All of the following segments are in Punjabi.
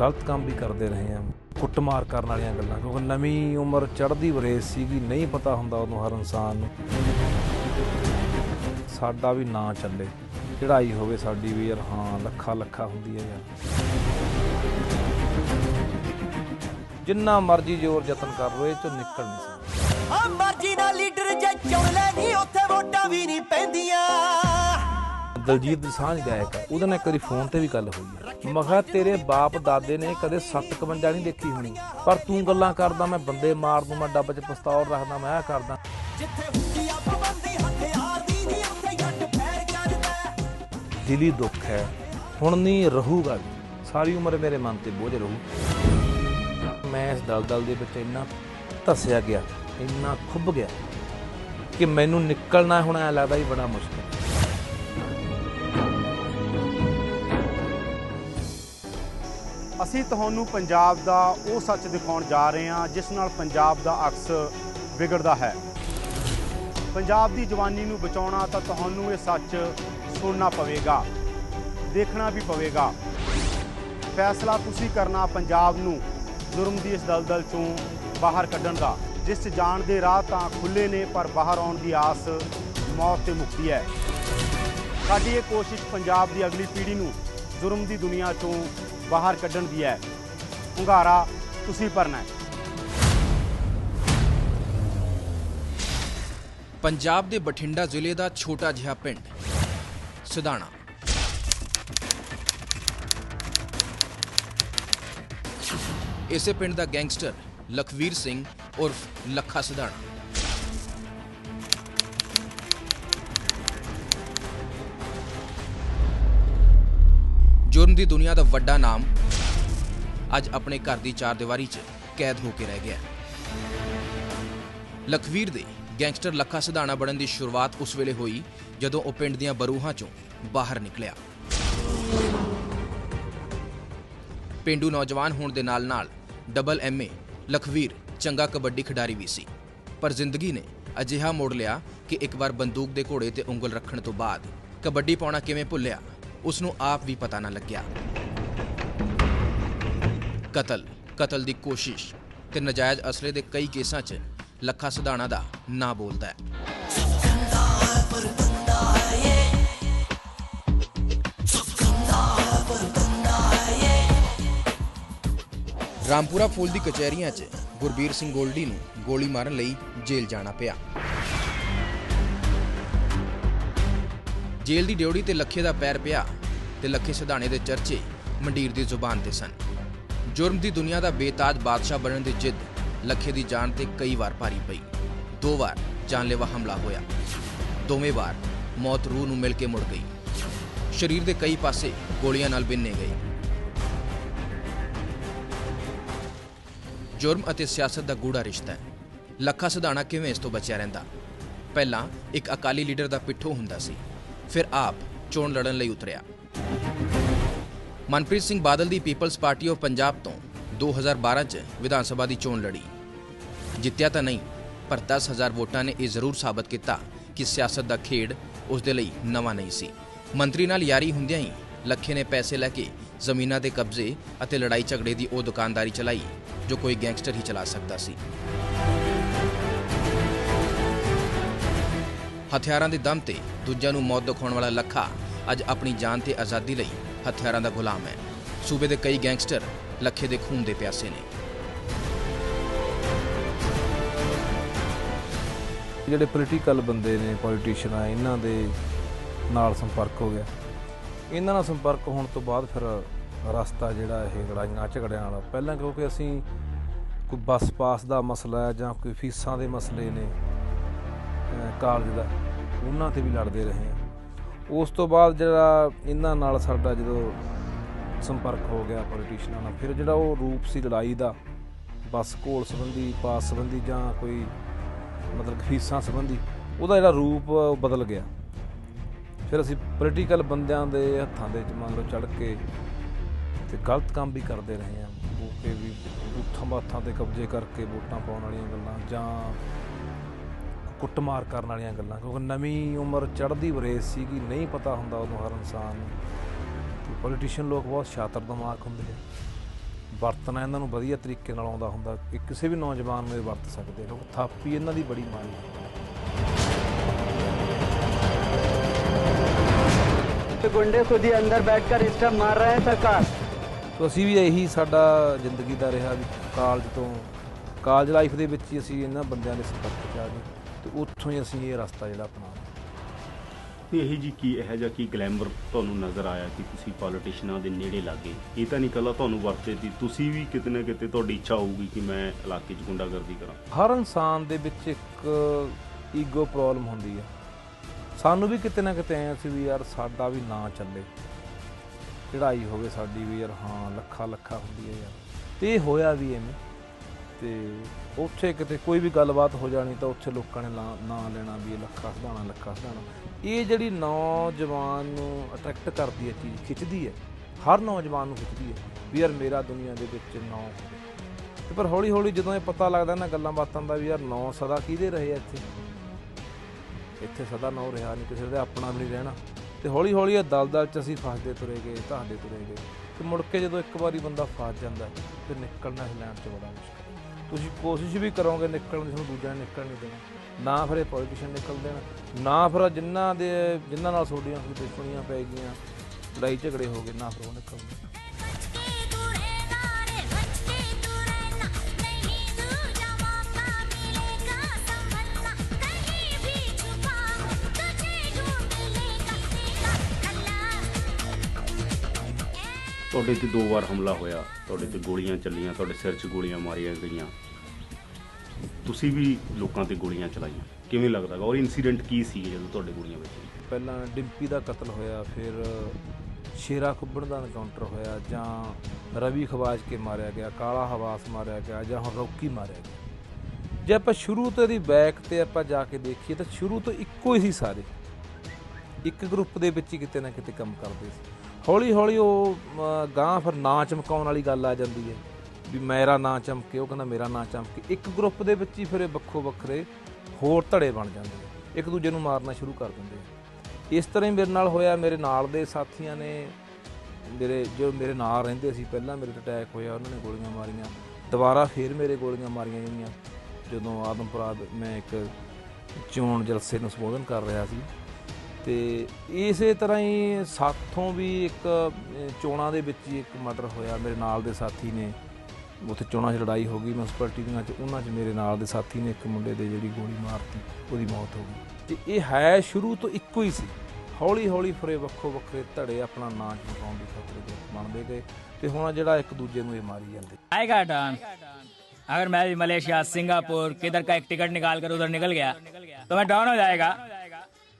ਗਲਤ ਕੰਮ ਵੀ ਕਰਦੇ ਰਹੇ ਆ ਕੁੱਟਮਾਰ ਕਰਨ ਵਾਲੀਆਂ ਗੱਲਾਂ, ਕਿਉਂਕਿ ਨਵੀਂ ਉਮਰ ਚੜ੍ਹਦੀ ਵਰੇਸ ਸੀਗੀ, ਨਹੀਂ ਪਤਾ ਹੁੰਦਾ ਉਹਨੂੰ ਹਰ ਇਨਸਾਨ ਨੂੰ। ਸਾਡਾ ਵੀ ਨਾਂ ਚੱਲੇ। ਚੜਾਈ ਹੋਵੇ ਸਾਡੀ ਵੀ ਯਾਰ, ਹਾਂ ਲੱਖਾਂ ਲੱਖਾਂ ਹੁੰਦੀ ਹੈ ਯਾਰ। ਜਿੰਨਾ ਮਰਜ਼ੀ ਜ਼ੋਰ ਯਤਨ ਕਰ ਲੋ ਇਹ ਚੋਂ ਨਿਕਲ ਨਹੀਂ ਸਕਦਾ। ਆ ਮਰਜ਼ੀ ਨਾਲ ਲੀਡਰ ਜੇ ਚੁਣ ਲੈ ਨਹੀਂ ਉੱਥੇ ਵੋਟਾਂ ਵੀ ਨਹੀਂ ਪੈਂਦੀਆਂ। ਦਲਜੀਤ ਦਸਾਂਝ ਗਾਇਕ ਉਹਦੇ ਨਾਲ ਵਾਰੀ ਫੋਨ ਤੇ ਵੀ ਗੱਲ ਹੋਈ ਹੈ ਮੈਂ ਕਿਹਾ ਤੇਰੇ ਬਾਪ ਦਾਦੇ ਨੇ ਕਦੇ 751 ਨਹੀਂ ਦੇਖੀ ਹੋਣੀ। ਪਰ ਤੂੰ ਗੱਲਾਂ ਕਰਦਾ ਮੈਂ ਬੰਦੇ ਮਾਰ ਦੂੰ ਮੈਂ ਡੱਬ 'ਚ ਪਿਸਤੌਲ ਰੱਖਦਾ ਮੈਂ ਆ ਕਰਦਾ। ਜਿੱਥੇ ਹੁੰਦੀ ਆ ਪਾਬੰਦੀ ਹਥਿਆਰ ਦੀ ਨਹੀਂ ਉੱਥੇ ਜੱਟ ਫੈਰ ਚੱਲਦਾ ਦਿਲੀ ਦੁੱਖ ਹੈ ਹੁਣ ਨਹੀਂ ਰਹੂਗਾ ਸਾਰੀ ਉਮਰ ਮੇਰੇ ਮਨ ਤੇ ਬੋਝ ਰਹੂ। ਇਸ ਦਲਦਲ ਦੇ ਵਿੱਚ ਇੰਨਾ ਧਸਿਆ ਗਿਆ, ਇੰਨਾ ਖੁੱਭ ਗਿਆ ਕਿ ਮੈਨੂੰ ਨਿਕਲਣਾ ਹੁਣ ਐ ਲੱਗਦਾ ਵੀ ਬੜਾ ਮੁਸ਼ਕਲ। ਅਸੀਂ ਤੁਹਾਨੂੰ ਪੰਜਾਬ ਦਾ ਉਹ ਸੱਚ ਦਿਖਾਉਣ ਜਾ ਰਹੇ ਹਾਂ, ਜਿਸ ਨਾਲ ਪੰਜਾਬ ਦਾ ਅਕਸ ਵਿਗੜਦਾ ਹੈ। ਪੰਜਾਬ ਦੀ ਜਵਾਨੀ ਨੂੰ ਬਚਾਉਣਾ ਤਾਂ ਤੁਹਾਨੂੰ ਇਹ ਸੱਚ ਸੁਣਨਾ ਪਵੇਗਾ, ਦੇਖਣਾ ਵੀ ਪਵੇਗਾ। ਫੈਸਲਾ ਤੁਸੀਂ ਕਰਨਾ ਪੰਜਾਬ ਨੂੰ। ਜ਼ੁਰਮ ਦੀ ਇਸ ਦਲਦਲ ਚੋਂ ਬਾਹਰ ਕੱਢਣ ਦਾ। ਜਿਸ 'ਚ ਜਾਣ ਦੇ ਰਾਹ ਤਾਂ ਖੁੱਲੇ ਨੇ, ਪਰ ਬਾਹਰ ਆਉਣ ਦੀ ਆਸ ਮੌਤ ਤੇ ਮੁਕਤੀ ਹੈ। ਸਾਡੀ ਇਹ ਕੋਸ਼ਿਸ਼ ਪੰਜਾਬ ਦੀ ਅਗਲੀ ਪੀੜ੍ਹੀ ਨੂੰ ਜ਼ੁਰਮ ਦੀ ਦੁਨੀਆ ਚੋਂ ਬਾਹਰ ਕੱਢਣ ਦੀ ਹੈ। ਹੁੰਗਾਰਾ, ਤੁਸੀਂ ਭਰਨਾ ਹੈ। ਪੰਜਾਬ ਦੇ ਬਠਿੰਡਾ ਜ਼ਿਲ੍ਹੇ ਦਾ ਛੋਟਾ ਜਿਹਾ ਪਿੰਡ ਸਿਧਾਣਾ ਇਸੇ ਪਿੰਡ ਦਾ ਗੈਂਗਸਟਰ ਲਖਵੀਰ ਸਿੰਘ ਉਰਫ ਲੱਖਾ ਸਿਧਾਣਾ। ਜੁਰਮ ਦੀ ਦੁਨੀਆ ਦਾ ਵੱਡਾ ਨਾਮ ਅੱਜ ਆਪਣੇ ਘਰ ਦੀ ਚਾਰਦੀਵਾਰੀ 'ਚ ਕੈਦ ਹੋ ਕੇ ਰਹਿ ਗਿਆ। ਲਖਵੀਰ ਦੇ ਗੈਂਗਸਟਰ ਲੱਖਾ ਸਿਧਾਣਾ ਬਣਨ ਦੀ ਸ਼ੁਰੂਆਤ ਉਸ ਵੇਲੇ ਹੋਈ ਜਦੋਂ ਉਹ ਪਿੰਡ ਦੀਆਂ ਬਰੂਹਾਂ ਚੋਂ ਬਾਹਰ ਨਿਕਲਿਆ। ਪਿੰਡੂ ਨੌਜਵਾਨ ਹੋਣ ਦੇ ਨਾਲ-ਨਾਲ ਡਬਲ ਐਮਏ ਲਖਵੀਰ, ਚੰਗਾ ਕਬੱਡੀ ਖਿਡਾਰੀ ਵੀ ਸੀ। ਪਰ ਜ਼ਿੰਦਗੀ ਨੇ ਅਜਿਹਾ ਮੋੜ ਲਿਆ ਕਿ ਇੱਕ ਵਾਰ ਬੰਦੂਕ ਦੇ ਘੋੜੇ ਤੇ ਉਂਗਲ ਰੱਖਣ ਤੋਂ ਬਾਅਦ ਕਬੱਡੀ ਪਾਉਣਾ ਕਿਵੇਂ ਭੁੱਲਿਆ ਉਸ ਨੂੰ ਆਪ ਵੀ ਪਤਾ ਨਾ ਲੱਗਿਆ। ਕਤਲ ਕਤਲ ਦੀ ਕੋਸ਼ਿਸ਼ ਤੇ ਨਜਾਇਜ਼ ਅਸਲੇ ਦੇ ਕਈ ਕੇਸਾਂ 'ਚ ਲੱਖਾ ਸਿਧਾਣਾ ਦਾ ਨਾਂ ਬੋਲਦਾ ਹੈ। ਰਾਮਪੁਰਾ ਫੂਲ ਦੀ ਕਚਹਿਰੀਆਂ 'ਚ ਗੁਰਬੀਰ ਸਿੰਘ ਗੋਲਡੀ ਨੂੰ ਗੋਲੀ ਮਾਰਨ ਲਈ ਜੇਲ੍ਹ ਜਾਣਾ ਪਿਆ। ਜੇਲ੍ਹ ਦੀ ਡਿਊਟੀ ਤੇ ਲੱਖੇ ਦਾ ਪੈਰ ਪਿਆ ਤੇ ਲੱਖੇ ਸਿਧਾਣੇ ਦੇ ਚਰਚੇ ਮੰਡੀਰ ਦੀ ਜ਼ੁਬਾਨ ਤੇ ਸਨ। ਜੁਰਮ ਦੀ ਦੁਨੀਆ ਦਾ ਬੇਤਾਜ ਬਾਦਸ਼ਾਹ ਬਣਨ ਦੀ ਜਿੱਦ ਲੱਖੇ ਦੀ ਜਾਨ ਤੇ ਕਈ ਵਾਰ ਭਾਰੀ ਪਈ। ਦੋ ਵਾਰ ਜਾਨਲੇਵਾ ਹਮਲਾ ਹੋਇਆ। ਦੋਵੇਂ ਵਾਰ ਮੌਤ ਰੂਹ ਨੂੰ ਮਿਲ ਕੇ ਮੁੜ ਗਈ। ਸਰੀਰ ਦੇ ਕਈ ਪਾਸੇ ਗੋਲੀਆਂ ਨਾਲ ਬਿੰਨੇ ਗਏ। ਜੁਰਮ ਅਤੇ ਸਿਆਸਤ ਦਾ ਗੂੜਾ ਰਿਸ਼ਤਾ ਹੈ। ਲੱਖਾ ਸਿਧਾਣਾ ਕਿਵੇਂ ਇਸ ਤੋਂ ਬਚਿਆ ਰਹਿੰਦਾ? ਪਹਿਲਾਂ ਇੱਕ ਅਕਾਲੀ ਲੀਡਰ ਦਾ ਪਿੱਠੂ ਹੁੰਦਾ ਸੀ, ਫਿਰ ਆਪ ਚੋਣ ਲੜਨ ਲਈ ਉਤਰਿਆ। ਮਨਪ੍ਰੀਤ ਸਿੰਘ ਬਾਦਲ ਦੀ ਪੀਪਲਜ਼ ਪਾਰਟੀ ਆਫ ਪੰਜਾਬ ਤੋਂ 2012 ਚ ਵਿਧਾਨ ਸਭਾ ਦੀ ਚੋਣ ਲੜੀ। ਜਿੱਤਿਆ ਤਾਂ ਨਹੀਂ, ਪਰ 10000 ਵੋਟਾਂ ਨੇ ਇਹ ਜ਼ਰੂਰ ਸਾਬਤ ਕੀਤਾ ਕਿ ਸਿਆਸਤ ਦਾ ਖੇਡ ਉਸ ਦੇ ਲਈ ਨਵਾਂ ਨਹੀਂ ਸੀ। ਮੰਤਰੀ ਨਾਲ ਯਾਰੀ ਹੁੰਦਿਆਂ ਹੀ ਲੱਖੇ ਨੇ ਪੈਸੇ ਲੈ ਕੇ ਜ਼ਮੀਨਾਂ ਦੇ ਕਬਜ਼ੇ ਅਤੇ ਲੜਾਈ ਝਗੜੇ ਦੀ ਉਹ ਦੁਕਾਨਦਾਰੀ ਚਲਾਈ, ਜੋ ਕੋਈ ਗੈਂਗਸਟਰ ਹੀ ਚਲਾ ਸਕਦਾ ਸੀ। ਹਥਿਆਰਾਂ ਦੇ ਦਮ ਤੇ ਦੂਜਿਆਂ ਨੂੰ ਮੌਤ ਦਿਖਾਉਣ ਵਾਲਾ ਲੱਖਾ ਅੱਜ ਆਪਣੀ ਜਾਨ ਤੇ ਆਜ਼ਾਦੀ ਲਈ ਹਥਿਆਰਾਂ ਦਾ ਗੁਲਾਮ ਹੈ। ਸੂਬੇ ਦੇ ਕਈ ਗੈਂਗਸਟਰ ਲੱਖੇ ਦੇ ਖੂਨ ਦੇ ਪਿਆਸੇ ਨੇ। ਜਿਹੜੇ ਪੋਲੀਟੀਕਲ ਬੰਦੇ ਨੇ ਪੋਲੀਟੀਸ਼ੀਅਨ ਆ, ਇਹਨਾਂ ਦੇ ਨਾਲ ਸੰਪਰਕ ਹੋ ਗਿਆ। ਇਹਨਾਂ ਨਾਲ ਸੰਪਰਕ ਹੋਣ ਤੋਂ ਬਾਅਦ ਫਿਰ ਰਸਤਾ ਜਿਹੜਾ ਇਹ ਲੜਾਈਆਂ ਝਗੜਿਆਂ ਵਾਲਾ। ਪਹਿਲਾਂ ਕਿਉਂਕਿ ਅਸੀਂ ਕੋਈ ਬੱਸ ਪਾਸ ਦਾ ਮਸਲਾ ਹੈ ਜਾਂ ਕੋਈ ਫੀਸਾਂ ਦੇ ਮਸਲੇ ਨੇ ਕਾਲਜ ਦਾ, ਉਹਨਾਂ ਤੇ ਵੀ ਲੜਦੇ ਰਹੇ ਹਾਂ। ਉਸ ਤੋਂ ਬਾਅਦ ਜਿਹੜਾ ਇਹਨਾਂ ਨਾਲ ਸਾਡਾ ਜਦੋਂ ਸੰਪਰਕ ਹੋ ਗਿਆ ਪੋਲੀਟੀਸ਼ੀਅਨਾਂ ਨਾਲ, ਫਿਰ ਜਿਹੜਾ ਉਹ ਰੂਪ ਸੀ ਲੜਾਈ ਦਾ, ਬੱਸ ਘੋਲ ਸੰਬੰਧੀ, ਪਾਸ ਸੰਬੰਧੀ ਜਾਂ ਕੋਈ ਮਤਲਬ ਫੀਸਾਂ ਸੰਬੰਧੀ, ਉਹਦਾ ਜਿਹੜਾ ਰੂਪ ਉਹ ਬਦਲ ਗਿਆ। ਫਿਰ ਅਸੀਂ ਪੋਲੀਟੀਕਲ ਬੰਦਿਆਂ ਦੇ ਹੱਥਾਂ ਦੇ ਵਿੱਚ ਮੰਨ ਲਓ ਚੜ ਕੇ ਤੇ ਗਲਤ ਕੰਮ ਵੀ ਕਰਦੇ ਰਹੇ ਹਾਂ ਉਹ ਕਿ ਵੀ ਬੂਥਾਂ ਬਾਥਾਂ ਤੇ ਕਬਜ਼ੇ ਕਰਕੇ ਵੋਟਾਂ ਪਾਉਣ ਵਾਲੀਆਂ ਗੱਲਾਂ ਜਾਂ ਕੁੱਟਮਾਰ ਕਰਨ ਵਾਲੀਆਂ ਗੱਲਾਂ ਕਿਉਂਕਿ ਨਵੀਂ ਉਮਰ ਚੜ੍ਹਦੀ ਵਰੇਸ ਸੀਗੀ ਨਹੀਂ ਪਤਾ ਹੁੰਦਾ ਉਹਨੂੰ ਹਰ ਇਨਸਾਨ ਨੂੰ ਪੋਲੀਟੀਸ਼ੀਅਨ ਲੋਕ ਬਹੁਤ ਸ਼ਾਤਰ ਦਿਮਾਗ ਹੁੰਦੇ ਆ ਵਰਤਣਾ ਇਹਨਾਂ ਨੂੰ ਵਧੀਆ ਤਰੀਕੇ ਨਾਲ ਆਉਂਦਾ ਹੁੰਦਾ ਕਿ ਕਿਸੇ ਵੀ ਨੌਜਵਾਨ ਨੂੰ ਇਹ ਵਰਤ ਸਕਦੇ ਆ ਕਿਉਂਕਿ ਥਾਪੀ ਇਹਨਾਂ ਦੀ ਬੜੀ ਮਾਰੀ ਹੈ तो गुंडे खुद ही अंदर बैठकर स्टम्प मार रहे हैं सरकार ਸੋ ਅਸੀਂ ਵੀ ਇਹੀ ਸਾਡਾ ਜ਼ਿੰਦਗੀ ਦਾ ਰਿਹਾ ਵੀ ਕਾਲਜ ਤੋਂ ਕਾਲਜ ਲਾਈਫ ਦੇ ਵਿੱਚ ਹੀ ਅਸੀਂ ਇਹਨਾਂ ਬੰਦਿਆਂ ਦੇ ਸੰਪਰਕ 'ਚ ਆ ਗਏ ਤੇ ਉੱਥੋਂ ਹੀ ਅਸੀਂ ਇਹ ਰਸਤਾ ਜਿਹੜਾ ਅਪਣਾ ਤੇ ਇਹੀ ਜੀ ਕੀ ਇਹੋ ਜਿਹਾ ਕੀ ਗਲੈਮਰ ਤੁਹਾਨੂੰ ਨਜ਼ਰ ਆਇਆ ਕਿ ਤੁਸੀਂ ਪੋਲੀਟੀਸ਼ੀਅਨਾਂ ਦੇ ਨੇੜੇ ਲੱਗੇ? ਇਹ ਤਾਂ ਨਹੀਂ ਕੱਲਾ ਤੁਹਾਨੂੰ ਵਰਤੇ ਦੀ ਤੁਸੀਂ ਵੀ ਕਿਤੇ ਨਾ ਕਿਤੇ ਤੁਹਾਡੀ ਇੱਛਾ ਹੋਊਗੀ ਕਿ ਮੈਂ ਇਲਾਕੇ 'ਚ ਗੁੰਡਾਗਰਦੀ ਕਰਾਂ। ਹਰ ਇਨਸਾਨ ਦੇ ਵਿੱਚ ਇੱਕ ਈਗੋ ਪ੍ਰੋਬਲਮ ਹੁੰਦੀ ਹੈ। ਸਾਨੂੰ ਵੀ ਕਿਤੇ ਨਾ ਕਿਤੇ ਐ ਸੀ ਵੀ ਯਾਰ ਸਾਡਾ ਵੀ ਨਾਂ ਚੱਲੇ। ਚੜਾਈ ਹੋਵੇ ਸਾਡੀ ਵੀ ਯਾਰ, ਹਾਂ, ਲੱਖਾਂ ਲੱਖਾਂ ਹੁੰਦੀ ਹੈ ਯਾਰ। ਤੇ ਇਹ ਹੋਇਆ ਵੀ ਐਵੇਂ। ਤੇ ਉੱਥੇ ਕਿਤੇ ਕੋਈ ਵੀ ਗੱਲਬਾਤ ਹੋ ਜਾਣੀ ਤਾਂ ਉੱਥੇ ਲੋਕਾਂ ਨੇ ਨਾਂ ਨਾਂ ਲੈਣਾ ਵੀ ਇਹ ਲੱਖਾ ਸਧਾਣਾ ਲੱਖਾਂ ਸਧਾਣਾ ਇਹ ਜਿਹੜੀ ਨੌਜਵਾਨ ਨੂੰ ਅਟਰੈਕਟ ਕਰਦੀ ਹੈ ਚੀਜ਼, ਖਿੱਚਦੀ ਹੈ, ਹਰ ਨੌਜਵਾਨ ਨੂੰ ਖਿੱਚਦੀ ਹੈ ਵੀ ਯਾਰ ਮੇਰਾ ਦੁਨੀਆ ਦੇ ਵਿੱਚ ਨਾਂ ਹੋਵੇ ਤੇ ਪਰ ਹੌਲੀ ਹੌਲੀ ਜਦੋਂ ਇਹ ਪਤਾ ਲੱਗਦਾ ਨਾ ਗੱਲਾਂ ਬਾਤਾਂ ਦਾ ਵੀ ਯਾਰ ਨੌ ਸਦਾ ਕਿਹਦੇ ਰਹੇ ਆ ਇੱਥੇ? ਇੱਥੇ ਸਦਾ ਨੌ ਰਿਹਾ ਨਹੀਂ ਕਿਸੇ ਦਾ ਆਪਣਾ ਵੀ ਨਹੀਂ ਰਹਿਣਾ। ਤੇ ਹੌਲੀ ਹੌਲੀ ਇਹ ਦਲਦਲ ਚ ਅਸੀਂ ਫਸਦੇ ਤੁਰੇ ਗਏ, ਧਾਦੇ ਤੁਰੇ ਗਏ ਤੇ ਮੁੜ ਕੇ ਜਦੋਂ ਇੱਕ ਵਾਰੀ ਬੰਦਾ ਫਸ ਜਾਂਦਾ ਤੇ ਨਿਕਲਣਾ ਇਸ ਲੈਣ ਚ ਬੜਾ ਮੁਸ਼ਕਲ ਤੁਸੀਂ ਕੋਸ਼ਿਸ਼ ਵੀ ਕਰੋਗੇ ਨਿਕਲਣ ਦੀ, ਤੁਹਾਨੂੰ ਦੂਜਿਆਂ ਨੇ ਨਿਕਲ ਨਹੀਂ ਦੇਣਾ। ਨਾ ਫਿਰ ਇਹ ਪੋਲੀਟੀਸ਼ਨ ਨਿਕਲ ਦੇਣ, ਨਾ ਫਿਰ ਜਿਨ੍ਹਾਂ ਦੇ ਜਿਨ੍ਹਾਂ ਨਾਲ ਤੁਹਾਡੀਆਂ ਕੋਈ ਦੁਸ਼ਮਣੀਆਂ ਪੈ ਗਈਆਂ, ਲੜਾਈ ਝਗੜੇ ਹੋ ਗਏ, ਨਾ ਫਿਰ ਉਹ ਨਿਕਲਣ ਤੁਹਾਡੇ ਤੇ ਦੋ ਵਾਰ ਹਮਲਾ ਹੋਇਆ, ਤੁਹਾਡੇ ਤੇ ਗੋਲੀਆਂ ਚੱਲੀਆਂ, ਤੁਹਾਡੇ ਸਿਰ 'ਚ ਗੋਲੀਆਂ ਮਾਰੀਆਂ ਗਈਆਂ। ਤੁਸੀਂ ਵੀ ਲੋਕਾਂ ਤੇ ਗੋਲੀਆਂ ਚਲਾਈਆਂ। ਕਿਵੇਂ ਲੱਗਦਾ ਗਾ ਔਰ ਇਨਸੀਡੈਂਟ ਕੀ ਸੀ ਜਦੋਂ ਤੁਹਾਡੇ ਗੋਲੀਆਂ ਵੱਜੀਆਂ? ਪਹਿਲਾਂ ਡਿੰਪੀ ਦਾ ਕਤਲ ਹੋਇਆ, ਫਿਰ ਸ਼ੇਰਾ ਖੁੱਬਣ ਦਾ ਐਨਕਾਊਂਟਰ ਹੋਇਆ, ਜਾਂ ਰਵੀ ਖਵਾਜ ਕੇ ਮਾਰਿਆ ਗਿਆ, ਕਾਲਾ ਹਵਾਸ ਮਾਰਿਆ ਗਿਆ, ਜਾਂ ਹੁਣ ਰੌਕੀ ਮਾਰਿਆ ਗਿਆ। ਜੇ ਆਪਾਂ ਸ਼ੁਰੂ ਤੋਂ ਇਹਦੀ ਬੈਕ ਤੇ ਆਪਾਂ ਜਾ ਕੇ ਦੇਖੀਏ, ਤਾਂ ਸ਼ੁਰੂ ਤੋਂ ਇੱਕੋ ਹੀ ਸੀ ਸਾਰੇ। ਇੱਕ ਗਰੁੱਪ ਦੇ ਵਿੱਚ ਹੀ ਕਿਤੇ ਨਾ ਕਿਤੇ ਕੰਮ ਕਰਦੇ ਸੀ। ਹੌਲੀ ਹੌਲੀ ਉਹ ਅਮ, ਗਾਂਹ ਫਿਰ ਨਾਂ ਚਮਕਾਉਣ ਵਾਲੀ ਗੱਲ ਆ ਜਾਂਦੀ ਹੈ। ਵੀ ਮੇਰਾ ਨਾਂ ਚਮਕੇ ਉਹ ਕਹਿੰਦਾ ਮੇਰਾ ਨਾਂ ਚਮਕੇ। ਇੱਕ ਗਰੁੱਪ ਦੇ ਵਿੱਚ ਹੀ ਫਿਰ ਇਹ ਵੱਖੋ ਵੱਖਰੇ ਹੋਰ ਧੜੇ ਬਣ ਜਾਂਦੇ ਆ। ਇੱਕ ਦੂਜੇ ਨੂੰ ਮਾਰਨਾ ਸ਼ੁਰੂ ਕਰ ਦਿੰਦੇ ਆ। ਇਸ ਤਰ੍ਹਾਂ ਹੀ ਮੇਰੇ ਨਾਲ ਹੋਇਆ ਮੇਰੇ ਨਾਲ ਦੇ ਸਾਥੀਆਂ ਨੇ ਮੇਰੇ ਜੋ ਮੇਰੇ ਨਾਲ ਰਹਿੰਦੇ ਸੀ ਪਹਿਲਾਂ ਮੇਰੇ ਤੇ ਅਟੈਕ ਹੋਇਆ ਉਹਨਾਂ ਨੇ ਗੋਲੀਆਂ ਮਾਰੀਆਂ। ਦੁਬਾਰਾ ਫੇਰ ਮੇਰੇ ਗੋਲੀਆਂ ਮਾਰੀਆਂ ਗਈਆਂ। ਜਦੋਂ ਆਦਮਪੁਰਾ ਮੈਂ ਇੱਕ ਚੋਣ ਜਲਸੇ ਨੂੰ ਸੰਬੋਧਨ ਕਰ ਰਿਹਾ ਸੀ। ਤੇ ਇਸੇ ਤਰ੍ਹਾਂ ਹੀ ਸਾਥੋਂ ਵੀ ਇੱਕ ਅਹ, ਚੋਣਾਂ ਦੇ ਵਿੱਚ ਹੀ ਇੱਕ ਮਰਡਰ ਹੋਇਆ ਮੇਰੇ ਨਾਲ ਦੇ ਸਾਥੀ ਨੇ ਉੱਥੇ ਚੋਣਾਂ 'ਚ ਲੜਾਈ ਹੋ ਗਈ ਮਿਊਨਿਸਪੈਲਿਟੀ ਦੀਆਂ 'ਚ ਉਹਨਾਂ 'ਚ ਮੇਰੇ ਨਾਲ ਦੇ ਸਾਥੀ ਨੇ ਇੱਕ ਮੁੰਡੇ ਦੇ ਜਿਹੜੀ ਗੋਲੀ ਮਾਰਤੀ ਉਹਦੀ ਮੌਤ ਹੋ ਗਈ ਤੇ ਇਹ ਹੈ ਸ਼ੁਰੂ ਤੋਂ ਇੱਕੋ ਹੀ ਸੀ ਹੌਲੀ ਹੌਲੀ ਫਰੇ ਵੱਖੋ ਵੱਖਰੇ ਧੜੇ ਆਪਣਾ ਨਾਂ ਚਮਕਾਉਣ ਦੀ ਖਾਤਰ ਜੋ ਬਣਦੇ ਗਏ ਤੇ ਹੁਣ ਜਿਹੜਾ ਇੱਕ ਦੂਜੇ ਨੂੰ ਇਹ ਮਾਰੀ ਜਾਂਦੇ आएगा डॉन अगर मैं भी मलेशिया सिंगापुर किधर का एक टिकट निकाल कर उधर निकल गया तो मैं डॉन हो जाएगा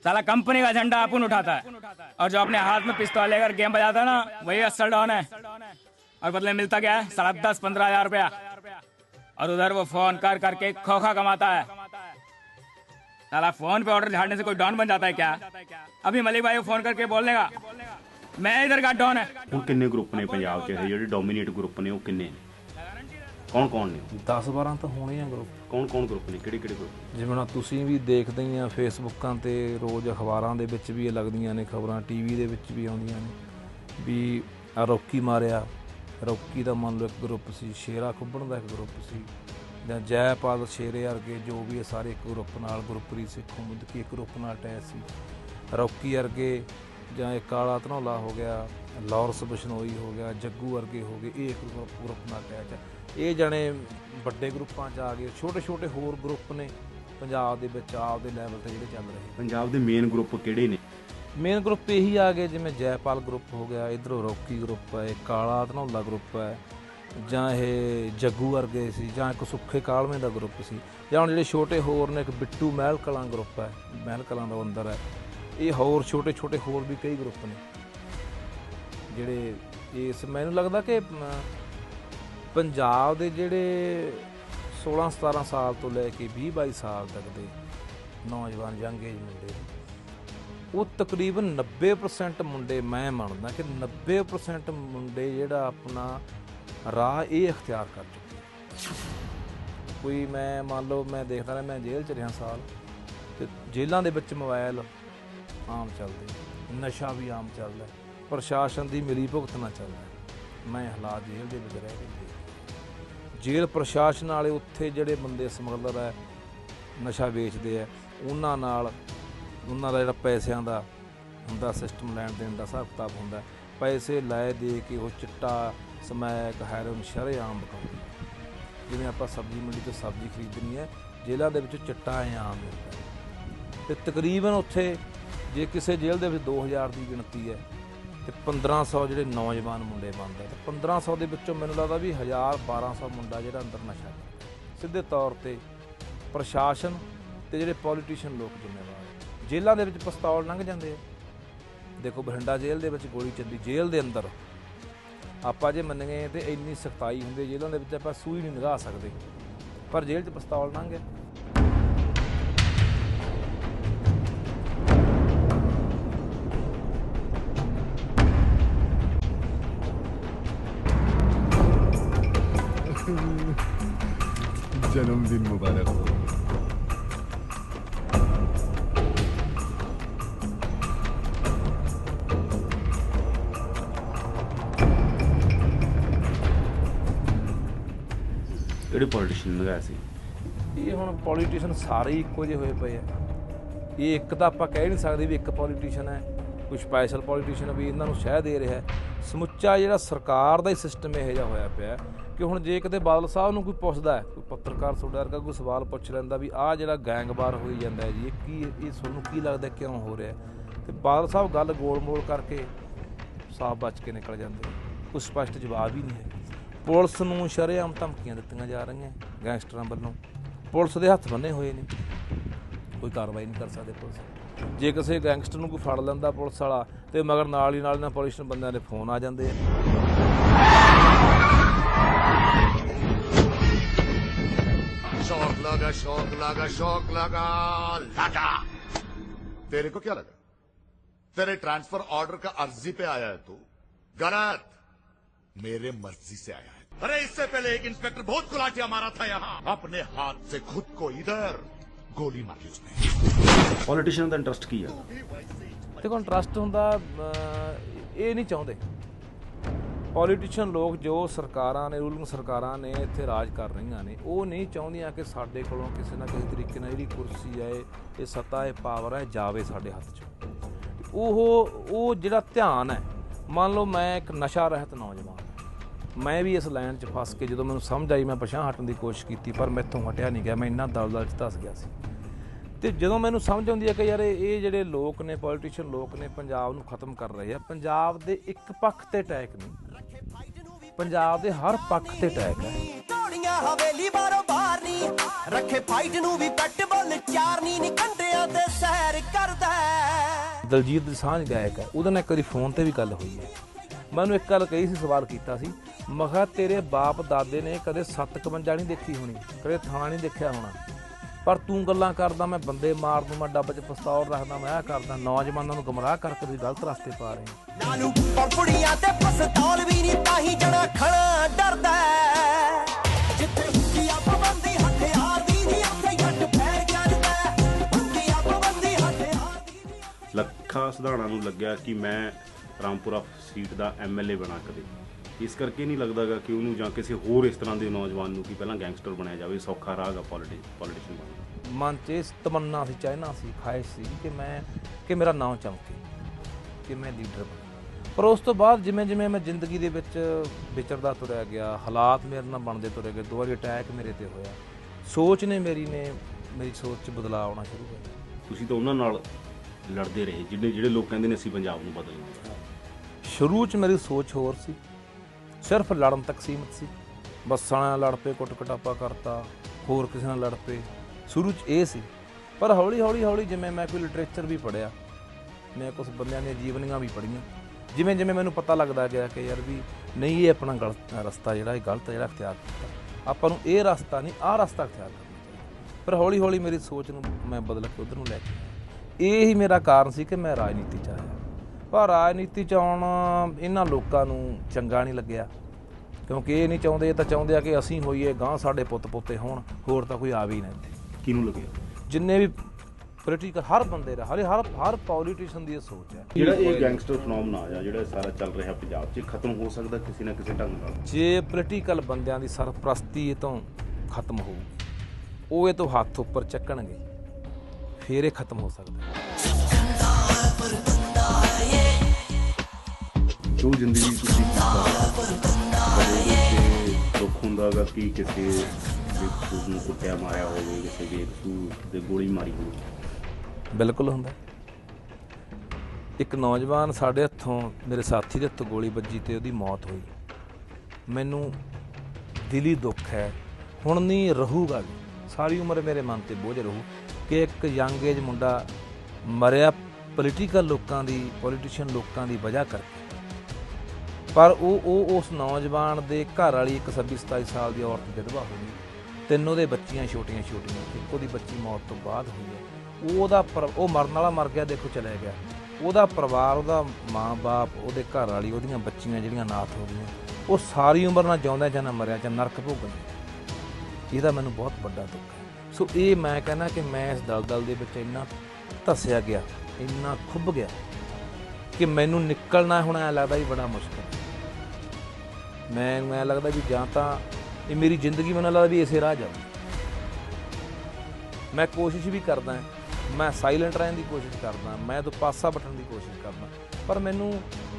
साला कंपनी का झंडा अपन उठाता है और जो अपने हाथ में पिस्तौल लेकर गेम बजाता है ना वही असल डॉन है और बदले मिलता क्या है साला दस पंद्रह हजार रुपया और उधर वो फोन कर करके खोखा कमाता है साला फोन पे ऑर्डर झाड़ने से कोई डॉन बन जाता है क्या अभी मलिक भाई को फोन करके बोल देगा मैं इधर का डॉन है ਹੁਣ ਕਿੰਨੇ ਗਰੁੱਪ ਨੇ ਪੰਜਾਬ 'ਚ ਇਹ ਜਿਹੜੇ ਡੋਮੀਨੇਟ ਗਰੁੱਪ ਨੇ ਉਹ ਕਿੰਨੇ ਨੇ ਕੌਣ ਕੌਣ ਨੇ 10 12 ਤਾਂ ਹੋਣੇ ਆ ਗਰੁੱਪ ਕੌਣ ਕੌਣ ਗਰੁੱਪ ਨੇ, ਕਿਹੜੇ ਕਿਹੜੇ ਗਰੁੱਪ ਜਿਵੇਂ ਹੁਣ ਤੁਸੀਂ ਵੀ ਦੇਖਦੇ ਹੀ ਆ ਫੇਸਬੁੱਕਾਂ ਤੇ ਰੋਜ਼ ਅਖਬਾਰਾਂ ਦੇ ਵਿੱਚ ਵੀ ਇਹ ਲੱਗਦੀਆਂ ਨੇ ਖਬਰਾਂ ਟੀਵੀ ਦੇ ਵਿੱਚ ਵੀ ਆਉਂਦੀਆਂ ਨੇ। ਵੀ ਆ ਰੌਕੀ ਮਾਰਿਆ, ਰੌਕੀ ਦਾ ਮੰਨ ਲਓ ਇੱਕ ਗਰੁੱਪ ਸੀ, ਸ਼ੇਰਾ ਖੁੱਬਣ ਦਾ ਇੱਕ ਗਰੁੱਪ ਸੀ, ਜਾਂ ਜੈਪਾਲ ਸ਼ੇਰੇ ਵਰਗੇ ਜੋ ਵੀ ਇਹ ਸਾਰੇ ਇੱਕ ਗਰੁੱਪ ਨਾਲ ਗੁਰਪ੍ਰੀਤ ਸਿੱਖੂ ਮੁੱਦਕੀ ਇੱਕ ਗਰੁੱਪ ਨਾਲ ਅਟੈਚ ਸੀ। ਰੌਕੀ ਵਰਗੇ ਜਾਂ ਇਹ ਕਾਲਾ ਧਨੌਲਾ ਹੋ ਗਿਆ, ਲਾਰੈਂਸ ਬਸ਼ਨੋਈ ਹੋ ਗਿਆ, ਜੱਗੂ ਵਰਗੇ ਹੋ ਗਏ, ਇਹ ਇੱਕ ਗਰੁੱਪ ਗਰੁੱਪ ਨਾਲ ਅਟੈਚ ਹੈ ਇਹ ਜਾਣੇ ਵੱਡੇ ਗਰੁੱਪਾਂ 'ਚ ਆ ਗਏ ਛੋਟੇ ਛੋਟੇ ਹੋਰ ਗਰੁੱਪ ਨੇ ਪੰਜਾਬ ਦੇ ਵਿੱਚ ਆਪ ਦੇ ਲੈਵਲ ਤੇ ਜਿਹੜੇ ਚੱਲ ਰਹੇ ਪੰਜਾਬ ਦੇ ਮੇਨ ਗਰੁੱਪ ਕਿਹੜੇ ਨੇ? ਮੇਨ ਗਰੁੱਪ ਇਹੀ ਆ ਗਏ ਜਿਵੇਂ ਜੈਪਾਲ ਗਰੁੱਪ ਹੋ ਗਿਆ ਇਧਰੋਂ ਰੌਕੀ ਗਰੁੱਪ ਹੈ ਕਾਲਾ ਧਨੌਲਾ ਗਰੁੱਪ ਹੈ ਜਾਂ ਇਹ ਜੱਗੂ ਵਰਗੇ ਸੀ ਜਾਂ ਇੱਕ ਸੁੱਖੇ ਕਾਲਵੇਂ ਦਾ ਗਰੁੱਪ ਸੀ ਜਾਂ ਹੁਣ ਜਿਹੜੇ ਛੋਟੇ ਹੋਰ ਨੇ ਇੱਕ ਬਿੱਟੂ ਮਹਿਲ ਕਲਾਂ ਗਰੁੱਪ ਹੈ ਮਹਿਲ ਕਲਾਂ ਦਾ ਅੰਦਰ ਹੈ ਇਹ ਹੋਰ ਛੋਟੇ ਛੋਟੇ ਹੋਰ ਵੀ ਕਈ ਗਰੁੱਪ ਨੇ ਜਿਹੜੇ ਇਸ ਮੈਨੂੰ ਲੱਗਦਾ ਕਿ ਪੰਜਾਬ ਦੇ ਜਿਹੜੇ 16 17 ਸਾਲ ਤੋਂ ਲੈ ਕੇ 20 22 ਸਾਲ ਤੱਕ ਦੇ ਨੌਜਵਾਨ ਯੰਗ ਏਜ ਮੁੰਡੇ ਉਹ ਤਕਰੀਬਨ 90% ਮੁੰਡੇ ਮੈਂ ਮੰਨਦਾ ਕਿ 90% ਮੁੰਡੇ ਜਿਹੜਾ ਆਪਣਾ ਰਾਹ ਇਹ ਅਖਤਿਆਰ ਕਰ ਚੁੱਕੇ ਕੋਈ ਮੈਂ ਮੰਨ ਲਓ ਮੈਂ ਦੇਖਦਾ ਰਿਹਾ, ਮੈਂ ਜੇਲ੍ਹ 'ਚ ਰਿਹਾ ਸਾਲ ਤੇ ਜੇਲ੍ਹਾਂ ਦੇ ਵਿੱਚ ਮੋਬਾਈਲ ਆਮ ਚੱਲਦੇ, ਨਸ਼ਾ ਵੀ ਆਮ ਚੱਲਦਾ, ਪ੍ਰਸ਼ਾਸਨ ਦੀ ਮਿਲੀ ਭੁਗਤ ਨਾਲ ਚੱਲਦਾ, ਮੈਂ ਹਾਲਾਤ ਜੇਲ੍ਹ ਦੇ ਵਿੱਚ ਰਹਿ ਕੇ ਜੇਲ੍ਹ ਪ੍ਰਸ਼ਾਸਨ ਵਾਲੇ ਉੱਥੇ ਜਿਹੜੇ ਬੰਦੇ ਸਮਗਲਰ ਹੈ, ਨਸ਼ਾ ਵੇਚਦੇ ਆ ਉਹਨਾਂ ਨਾਲ, ਉਹਨਾਂ ਦਾ ਜਿਹੜਾ ਪੈਸਿਆਂ ਦਾ ਹੁੰਦਾ ਸਿਸਟਮ ਲੈਣ ਦੇਣ ਦਾ ਹਿਸਾਬ ਕਿਤਾਬ ਹੁੰਦਾ, ਪੈਸੇ ਲੈ ਦੇ ਕੇ ਉਹ ਚਿੱਟਾ, ਸਮੈਕ ਹੈਰੋਨ ਸ਼ਰੇਆਮ ਵਿਕਾਉਂਦੇ ਜਿਵੇਂ ਆਪਾਂ ਸਬਜ਼ੀ ਮੰਡੀ ਤੋਂ ਸਬਜ਼ੀ ਖਰੀਦਣੀ ਹੈ, ਜੇਲ੍ਹਾਂ ਦੇ ਵਿੱਚ ਚਿੱਟਾ ਐਂ ਆਮ ਹੁੰਦਾ ਹੈ। ਤੇ ਤਕਰੀਬਨ ਉੱਥੇ ਜੇ ਕਿਸੇ ਜੇਲ੍ਹ ਦੇ ਵਿੱਚ 2000 ਦੀ ਗਿਣਤੀ ਹੈ ਤੇ 1500 ਜਿਹੜੇ ਨੌਜਵਾਨ ਮੁੰਡੇ ਬੰਦੇ ਤੇ 1500 ਦੇ ਵਿੱਚੋਂ ਮੈਨੂੰ ਲੱਗਦਾ ਵੀ 1000 1200 ਮੁੰਡਾ ਜਿਹੜਾ ਅੰਦਰ ਨਸ਼ਾ ਕਰਦਾ ਸਿੱਧੇ ਤੌਰ ਤੇ ਪ੍ਰਸ਼ਾਸਨ ਤੇ ਜਿਹੜੇ ਪੋਲੀਟੀਸ਼ੀਅਨ ਲੋਕ ਜ਼ਿੰਮੇਵਾਰ ਜੇਲ੍ਹਾਂ ਦੇ ਵਿੱਚ ਪਿਸਤੌਲ ਲੰਘ ਜਾਂਦੇ ਆ। ਦੇਖੋ ਬਠਿੰਡਾ ਜੇਲ੍ਹ ਦੇ ਵਿੱਚ ਗੋਲੀ ਚੱਲੀ, ਜੇਲ੍ਹ ਦੇ ਅੰਦਰ ਆਪਾਂ ਜੇ ਮੰਨੀਏ ਤੇ ਇੰਨੀ ਸਖਤਾਈ ਹੁੰਦੀ ਜੇਲ੍ਹਾਂ ਦੇ ਵਿੱਚ ਆਪਾਂ ਸੂਈ ਨਹੀਂ ਲਗਾ ਸਕਦੇ। ਪਰ ਜੇਲ੍ਹ 'ਚ ਪਿਸਤੌਲ ਲੰਘ ਗਿਆ। ਕਿਹੜੇ ਲਗਾਇਆ ਸੀ। ਇਹ ਹੁਣ ਪੋਲੀਟੀਸ਼ੀਅਨ ਸਾਰੇ ਹੀ ਇੱਕੋ ਜਿਹੇ ਹੋਏ ਪਏ ਆ। ਇਹ ਇੱਕ ਤਾਂ ਆਪਾਂ ਕਹਿ ਨਹੀਂ ਸਕਦੇ ਵੀ ਇੱਕ ਪੋਲੀਟੀਸ਼ੀਅਨ ਹੈ, ਕੋਈ ਸਪੈਸ਼ਲ ਪੋਲੀਟੀਸ਼ੀਅਨ ਵੀ ਇਹਨਾਂ ਨੂੰ ਸ਼ਹਿ ਦੇ ਰਿਹਾ ਸਮੁੱਚਾ ਜਿਹੜਾ ਸਰਕਾਰ ਦਾ ਹੀ ਸਿਸਟਮ ਇਹੋ ਜਿਹਾ ਹੋਇਆ ਪਿਆ ਕਿ ਹੁਣ ਜੇ ਕਿਤੇ ਬਾਦਲ ਸਾਹਿਬ ਨੂੰ ਕੋਈ ਪੁੱਛਦਾ ਹੈ, ਕੋਈ ਪੱਤਰਕਾਰ ਤੁਹਾਡੇ ਵਰਗਾ ਕੋਈ ਸਵਾਲ ਪੁੱਛ ਲੈਂਦਾ ਵੀ ਆਹ ਜਿਹੜਾ ਗੈਂਗਵਾਰ ਹੋਈ ਜਾਂਦਾ ਹੈ ਜੀ, ਇਹ ਕੀ ਇਹ ਤੁਹਾਨੂੰ ਕੀ ਲੱਗਦਾ ਕਿਉਂ ਹੋ ਰਿਹਾ ਹੈ? ਤੇ ਬਾਦਲ ਸਾਹਿਬ ਗੱਲ ਗੋਲ-ਮੋਲ ਕਰਕੇ ਸਾਫ਼ ਬਚ ਕੇ ਨਿਕਲ ਜਾਂਦੇ ਕੋਈ ਸਪਸ਼ਟ ਜਵਾਬ ਹੀ ਨਹੀਂ ਹੈ। ਪੁਲਿਸ ਨੂੰ ਸ਼ਰੇਆਮ ਧਮਕੀਆਂ ਦਿੱਤੀਆਂ ਜਾ ਰਹੀਆਂ ਗੈਂਗਸਟਰਾਂ ਵੱਲੋਂ ਪੁਲਿਸ ਦੇ ਹੱਥ ਬੰਨੇ ਹੋਏ ਨੇ ਕੋਈ ਕਾਰਵਾਈ ਨਹੀਂ ਕਰ ਸਕਦੇ ਪੁਲਿਸ ਜੇ ਕਿਸੇ ਗੈਂਗਸਟਰ ਨੂੰ ਕੋਈ ਫੜ ਲੈਂਦਾ ਪੁਲਿਸ ਵਾਲਾ ਤੇ ਮਗਰ ਨਾਲ ਹੀ ਨਾਲ ਇਹਨਾਂ ਪੁਲਿਸ ਬੰਦਿਆਂ ਦੇ ਫੋਨ ਆ ਜਾਂਦੇ ਆ शौक लगा शौक लगा शौक लगा लगा तेरे को क्या लगा तेरे ट्रांसफर ऑर्डर का अर्जी पे आया है तू गलत मेरे मर्जी से आया है अरे इससे पहले एक इंस्पेक्टर बहुत गुलाटिया मारा था यहाँ अपने हाथ से खुद को इधर गोली मारी उसने ਪੋਲੀਟੀਸ਼ੀਅਨ ਦਾ ਇੰਟਰਸਟ ਕੀ ਆ ਦੇਖੋ ਇੰਟਰਸਟ ਹੁੰਦਾ ਅਹ, ਇਹ ਨਹੀਂ ਚਾਹੁੰਦੇ ਪੋਲੀਟੀਸ਼ੀਅਨ ਲੋਕ ਜੋ ਸਰਕਾਰਾਂ ਨੇ ਰੂਲਿੰਗ ਸਰਕਾਰਾਂ ਨੇ ਇੱਥੇ ਰਾਜ ਕਰ ਰਹੀਆਂ ਨੇ ਉਹ ਨਹੀਂ ਚਾਹੁੰਦੀਆਂ ਕਿ ਸਾਡੇ ਕੋਲੋਂ ਕਿਸੇ ਨਾ ਕਿਸੇ ਤਰੀਕੇ ਨਾਲ ਜਿਹੜੀ ਕੁਰਸੀ ਹੈ ਇਹ- ਇਹ ਸੱਤਾ ਹੈ ਪਾਵਰ ਹੈ ਜਾਵੇ ਸਾਡੇ ਹੱਥ 'ਚੋਂ ਉਹ ਉਹ ਜਿਹੜਾ ਧਿਆਨ ਹੈ ਮੰਨ ਲਓ ਮੈਂ ਇੱਕ ਨਸ਼ਾ ਰਹਿਤ ਨੌਜਵਾਨ ਹਾਂ। ਮੈਂ ਵੀ ਇਸ ਲਾਈਨ 'ਚ ਫਸ ਕੇ ਜਦੋਂ ਮੈਨੂੰ ਸਮਝ ਆਈ ਮੈਂ ਪਛਾਣ ਹਟਣ ਦੀ ਕੋਸ਼ਿਸ਼ ਕੀਤੀ ਪਰ ਮੈਥੋਂ ਹਟਿਆ ਨਹੀਂ ਗਿਆ। ਮੈਂ ਇੰਨਾ ਦਲਦਲ 'ਚ ਧਸ ਗਿਆ ਸੀ। ਤੇ ਜਦੋਂ ਮੈਨੂੰ ਸਮਝ ਆਉਂਦੀ ਹੈ ਕਿ ਯਾਰ ਇਹ ਜਿਹੜੇ ਲੋਕ ਨੇ ਪੋਲੀਟੀਸ਼ੀਅਨ ਲੋਕ ਨੇ ਪੰਜਾਬ ਨੂੰ ਖਤਮ ਕਰ ਰਹੇ ਆ ਪੰਜਾਬ ਦੇ ਇੱਕ ਪੱਖ ਤੇ ਅਟੈਕ ਨਹੀਂ ਪੰਜਾਬ ਦੇ ਹਰ ਪੱਖ ਤੇ ਅਟੈਕ ਹੈ ਟੋੜੀਆਂ ਹਵੇਲੀ ਬਾਰੋ ਬਾਰ ਨਹੀਂ ਰੱਖੇ ਫਾਈਟ ਨੂੰ ਵੀ ਕੱਟ ਬੁੱਲ ਚਾਰਨੀ ਨਹੀਂ ਕੰਡਿਆਂ ਤੇ ਸੈਰ ਕਰਦਾ। ਦਲਜੀਤ ਦੋਸਾਂਝ ਗਾਇਕ ਹੈ ਉਹਦੇ ਨਾਲ ਇੱਕ ਵਾਰੀ ਫੋਨ ਤੇ ਵੀ ਗੱਲ ਹੋਈ ਹੈ। ਮੈਂ ਉਹਨੂੰ ਇੱਕ ਗੱਲ ਕਹੀ ਸੀ ਸਵਾਲ ਕੀਤਾ ਸੀ ਮੈਂ ਕਿਹਾ ਤੇਰੇ ਬਾਪ ਦਾਦੇ ਨੇ ਕਦੇ 751 ਨਹੀਂ ਦੇਖੀ ਹੋਣੀ ਕਦੇ ਥਾਣਾ ਨਹੀਂ ਦੇਖਿਆ ਹੋਣਾ ਪਰ ਤੂੰ ਗੱਲਾਂ ਕਰਦਾ ਮੈਂ ਬੰਦੇ ਮਾਰ ਦੂੰ ਮੈਂ ਡੱਬ 'ਚ ਪਿਸਤੌਲ ਰੱਖਦਾ ਮੈਂ ਆ ਕਰਦਾ ਨੌਜਵਾਨਾਂ ਨੂੰ ਗਮਰਾਹ ਕਰਕੇ ਤੁਸੀਂ ਗਲਤ ਰਸਤੇ ਪਾ ਰਹੇ ਹੋ ਨਾਲੂ ਪੰਪੜੀਆਂ ਤੇ ਪਸਤੌਲ ਵੀ ਨਹੀਂ ਤਾਂ ਹੀ ਜਣਾ ਖਣਾ ਡਰਦਾ ਹੈ। ਜਿੱਥੇ ਹੁੰਦੀਆਂ ਪਾਬੰਦੀ ਹਥਿਆਰ ਦੀ ਨਹੀਂ ਉੱਥੇ ਜੱਟ ਫੈਰ ਕਰਦਾ ਹੈ। ਹੁੰਦੀਆਂ ਪਾਬੰਦੀ ਹਥਿਆਰ ਦੀ ਨਹੀਂ ਲੱਖਾ ਸਿਧਾਣਾ ਨੂੰ ਲੱਗਿਆ ਕਿ ਮੈਂ ਰਾਮਪੁਰਾ ਸੀਟ ਦਾ ਐਮਐਲਏ ਬਣਾ ਕਦੇ। ਇਸ ਕਰਕੇ ਨਹੀਂ ਲੱਗਦਾਗਾ ਕਿ ਉਹਨੂੰ ਜਾਂ ਕਿਸੇ ਹੋਰ ਇਸ ਤਰ੍ਹਾਂ ਦੇ ਨੌਜਵਾਨ ਨੂੰ ਕਿ ਪਹਿਲਾਂ ਗੈਂਗਸਟਰ ਬਣਾਇਆ ਜਾਵੇ ਸੌਖਾ ਰਾਹ ਗਾ ਪੋਲਿਟਿਕ ਪੋਲੀਟੀਸ਼ੀਅਨ ਬਣਨ। ਮਨ 'ਚ ਇਸ ਤਮੰਨਾ ਸੀ ਚਾਹਨਾ ਸੀ ਖਾਹਿਸ਼ ਸੀ ਕਿ ਮੈਂ ਕਿ ਮੇਰਾ ਨਾਮ ਚਮਕੇ ਕਿ ਮੈਂ ਲੀਡਰ ਬਣਾ। ਪਰ ਉਸ ਤੋਂ ਬਾਅਦ ਜਿਵੇਂ ਜਿਵੇਂ ਮੈਂ ਜ਼ਿੰਦਗੀ ਦੇ ਵਿੱਚ ਵਿਚਰਦਾ ਤੁਰਿਆ ਗਿਆ ਹਾਲਾਤ ਮੇਰੇ ਨਾਲ ਬਣਦੇ ਤੁਰੇ ਗਏ ਦੋ ਵਾਰੀ ਅਟੈਕ ਮੇਰੇ ਤੇ ਹੋਇਆ ਸੋਚ ਨੇ ਮੇਰੀ ਨੇ ਮੇਰੀ ਸੋਚ 'ਚ ਬਦਲਾਅ ਆਉਣਾ ਸ਼ੁਰੂ ਹੋਇਆ ਤੁਸੀਂ ਤਾਂ ਉਹਨਾਂ ਨਾਲ ਲੜਦੇ ਰਹੇ ਜਿਹੜੇ ਜਿਹੜੇ ਲੋਕ ਕਹਿੰਦੇ ਨੇ ਅਸੀਂ ਪੰਜਾਬ ਨੂੰ ਬਦਲਣਾ। ਸ਼ੁਰੂ 'ਚ ਮੇਰੀ ਸੋਚ ਹੋਰ ਸੀ। ਸਿਰਫ ਲੜਨ ਤੱਕ ਸੀਮਿਤ ਸੀ। ਬੱਸਾਂ ਨਾਲ ਲੜ ਪਏ ਕੁੱਟ ਕਟਾਪਾ ਕਰਤਾ, ਹੋਰ ਕਿਸੇ ਨਾਲ ਲੜ ਪਏ। ਸ਼ੁਰੂ 'ਚ ਇਹ ਸੀ। ਪਰ ਹੌਲੀ ਹੌਲੀ ਹੌਲੀ ਜਿਵੇਂ ਮੈਂ ਕੋਈ ਲਿਟਰੇਚਰ ਵੀ ਪੜਿਆ ਮੈਂ ਕੁਝ ਬੰਦਿਆਂ ਦੀਆਂ ਜੀਵਨੀਆਂ ਵੀ ਪੜ੍ਹੀਆਂ, ਜਿਵੇਂ ਜਿਵੇਂ ਮੈਨੂੰ ਪਤਾ ਲੱਗਦਾ ਗਿਆ ਕਿ ਯਾਰ ਵੀ ਨਹੀਂ, ਇਹ ਆਪਣਾ ਗਲਤ ਰਸਤਾ ਜਿਹੜਾ, ਇਹ ਗਲਤ ਜਿਹੜਾ ਅਖਤਿਆਰ ਕੀਤਾ। ਆਪਾਂ ਨੂੰ ਇਹ ਰਸਤਾ ਨਹੀਂ, ਆਹ ਰਸਤਾ ਅਖਤਿਆਰ ਕਰਨਾ ਚਾਹੀਦਾ। ਪਰ ਹੌਲੀ ਹੌਲੀ ਮੇਰੀ ਸੋਚ ਨੂੰ ਮੈਂ ਬਦਲ ਕੇ ਉਧਰ ਨੂੰ ਲੈ ਕੇ ਇਹ ਹੀ ਮੇਰਾ ਕਾਰਨ ਸੀ ਕਿ ਮੈਂ ਰਾਜਨੀਤੀ ਚ ਆਇਆ। ਪਰ ਰਾਜਨੀਤੀ ਚ ਆਉਣ ਇਹਨਾਂ ਲੋਕਾਂ ਨੂੰ ਚੰਗਾ ਨਹੀਂ ਲੱਗਿਆ। ਕਿਉਂਕਿ ਇਹ ਨਹੀਂ ਚਾਹੁੰਦੇ ਇਹ ਤਾਂ ਚਾਹੁੰਦੇ ਆ ਕਿ ਅਸੀਂ ਹੋਈਏ ਗਾਂ ਸਾਡੇ ਪੁੱਤ ਪੋਤੇ ਹੋਣ ਹੋਰ ਤਾਂ ਕੋਈ ਆ ਵੀ ਨਾ ਇੱਥੇ। ਕਿਹਨੂੰ ਲੱਗਿਆ? ਜਿੰਨੇ ਵੀ ਪੋਲੀਟੀਕਲ ਹਰ ਬੰਦੇ ਦਾ ਹਰ ਹਰ ਹਰ ਪੋਲੀਟੀਸ਼ੀਅਨ ਦੀ ਇਹ ਸੋਚ ਹੈ। ਜਿਹੜਾ ਇਹ ਗੈਂਗਸਟਰ ਫਨੋਮਨਾ ਆ ਜਿਹੜਾ ਸਾਰਾ ਚੱਲ ਰਿਹਾ ਪੰਜਾਬ 'ਚ ਇਹ ਖਤਮ ਹੋ ਸਕਦਾ ਕਿਸੇ ਨਾ ਕਿਸੇ ਢੰਗ ਨਾਲ? ਜੇ ਪੋਲੀਟੀਕਲ ਬੰਦਿਆਂ ਦੀ ਸਰਪ੍ਰਸਤੀ ਇਹ ਤੋਂ ਖਤਮ ਹੋਊਗੀ ਉਹ ਇਹ ਤੋਂ ਹੱਥ ਉੱਪਰ ਚੱਕਣਗੇ ਫਿਰ ਇਹ ਖਤਮ ਹੋ ਸਕਦਾ। ਜੋ ਜ਼ਿੰਦਗੀ ਤੁਸੀਂ ਕਦੇ ਦੁੱਖ ਹੁੰਦਾ ਗਾ ਕਿ ਕਿਸੇ ਬੇਕਸੂਰ ਨੂੰ ਕੁੱਟਿਆ, ਮਾਰਿਆ ਹੋਵੇ, ਕਿਸੇ ਬੇਕਸੂਰ ਦੇ ਗੋਲੀ ਮਾਰੀ ਹੋਵੇ। ਬਿਲਕੁਲ ਹੁੰਦਾ। ਇੱਕ ਨੌਜਵਾਨ ਸਾਡੇ ਹੱਥੋਂ, ਮੇਰੇ ਸਾਥੀ ਦੇ ਹੱਥੋਂ ਗੋਲੀ ਵੱਜੀ ਤੇ ਉਹਦੀ ਮੌਤ ਹੋਈ। ਮੈਨੂੰ ਦਿਲੀ ਦੁੱਖ ਹੈ। ਹੁਣ ਨਹੀਂ ਰਹੂਗਾ ਵੀ। ਸਾਰੀ ਉਮਰ ਮੇਰੇ ਮਨ ਤੇ ਬੋਝ ਰਹੂ ਕਿ ਇੱਕ ਯੰਗ ਏਜ ਮੁੰਡਾ ਮਰਿਆ ਪੋਲੀਟੀਕਲ ਲੋਕਾਂ ਦੀ ਪੋਲੀਟੀਸ਼ੀਅਨ ਲੋਕਾਂ ਦੀ ਵਜ੍ਹਾ ਕਰਕੇ। ਪਰ ਉਹ ਉਹ ਉਸ ਨੌਜਵਾਨ ਦੇ ਘਰ ਵਾਲੀ ਇੱਕ 26 27 ਸਾਲ ਦੀ ਔਰਤ ਵਿਧਵਾ ਹੋ ਗਈ। ਤਿੰਨ ਉਹਦੇ ਬੱਚੀਆਂ ਛੋਟੀਆਂ ਛੋਟੀਆਂ ਇੱਕ ਉਹਦੀ ਬੱਚੀ ਮੌਤ ਤੋਂ ਬਾਅਦ ਹੋਈ ਹੈ। ਉਹ ਉਹਦਾ ਪਰ- ਉਹ ਮਰਨ ਵਾਲਾ ਮਰ ਗਿਆ, ਦੇਖੋ ਚਲੇ ਗਿਆ। ਉਹਦਾ ਪਰਿਵਾਰ, ਉਹਦਾ ਮਾਂ-ਬਾਪ, ਉਹਦੇ ਘਰ ਵਾਲੀ, ਉਹਦੀਆਂ ਬੱਚੀਆਂ ਜਿਹੜੀਆਂ ਨਾਥ ਹੋ ਗਈਆਂ, ਉਹ ਸਾਰੀ ਉਮਰ ਨਾ ਜਿਉਂਦਾ ਜਾਂ ਨਾ ਮਰਿਆ, ਜਾਂ ਨਰਕ ਭੋਗਣ ਇਹਦਾ ਮੈਨੂੰ ਬਹੁਤ ਵੱਡਾ ਦੁੱਖ ਹੈ। ਸੋ ਇਹ ਮੈਂ ਕਹਿੰਦਾ ਕਿ ਮੈਂ ਇਸ ਦਲਦਲ ਦੇ ਵਿੱਚ ਇੰਨਾ ਧੱਸਿਆ ਗਿਆ, ਇੰਨਾ ਖੁੱਭ ਗਿਆ ਕਿ ਮੈਨੂੰ ਨਿਕਲਣਾ ਹੁਣ ਐ ਲੱਗਦਾ ਹੀ ਬੜਾ ਮੁਸ਼ਕਲ ਹੈ। ਮੈਂ ਮੈਂ ਲੱਗਦਾ ਵੀ ਜਾਂ ਤਾਂ ਇਹ ਮੇਰੀ ਜ਼ਿੰਦਗੀ ਮੈਨੂੰ ਲੱਗਦਾ ਵੀ ਇਸੇ ਰਾਹ ਜਾਊ ਮੈਂ ਕੋਸ਼ਿਸ਼ ਵੀ ਕਰਦਾ ਮੈਂ ਸਾਇਲੈਂਟ ਰਹਿਣ ਦੀ ਕੋਸ਼ਿਸ਼ ਕਰਦਾ ਮੈਂ ਤਾਂ ਪਾਸਾ ਵੱਟਣ ਦੀ ਕੋਸ਼ਿਸ਼ ਕਰਦਾ ਪਰ ਮੈਨੂੰ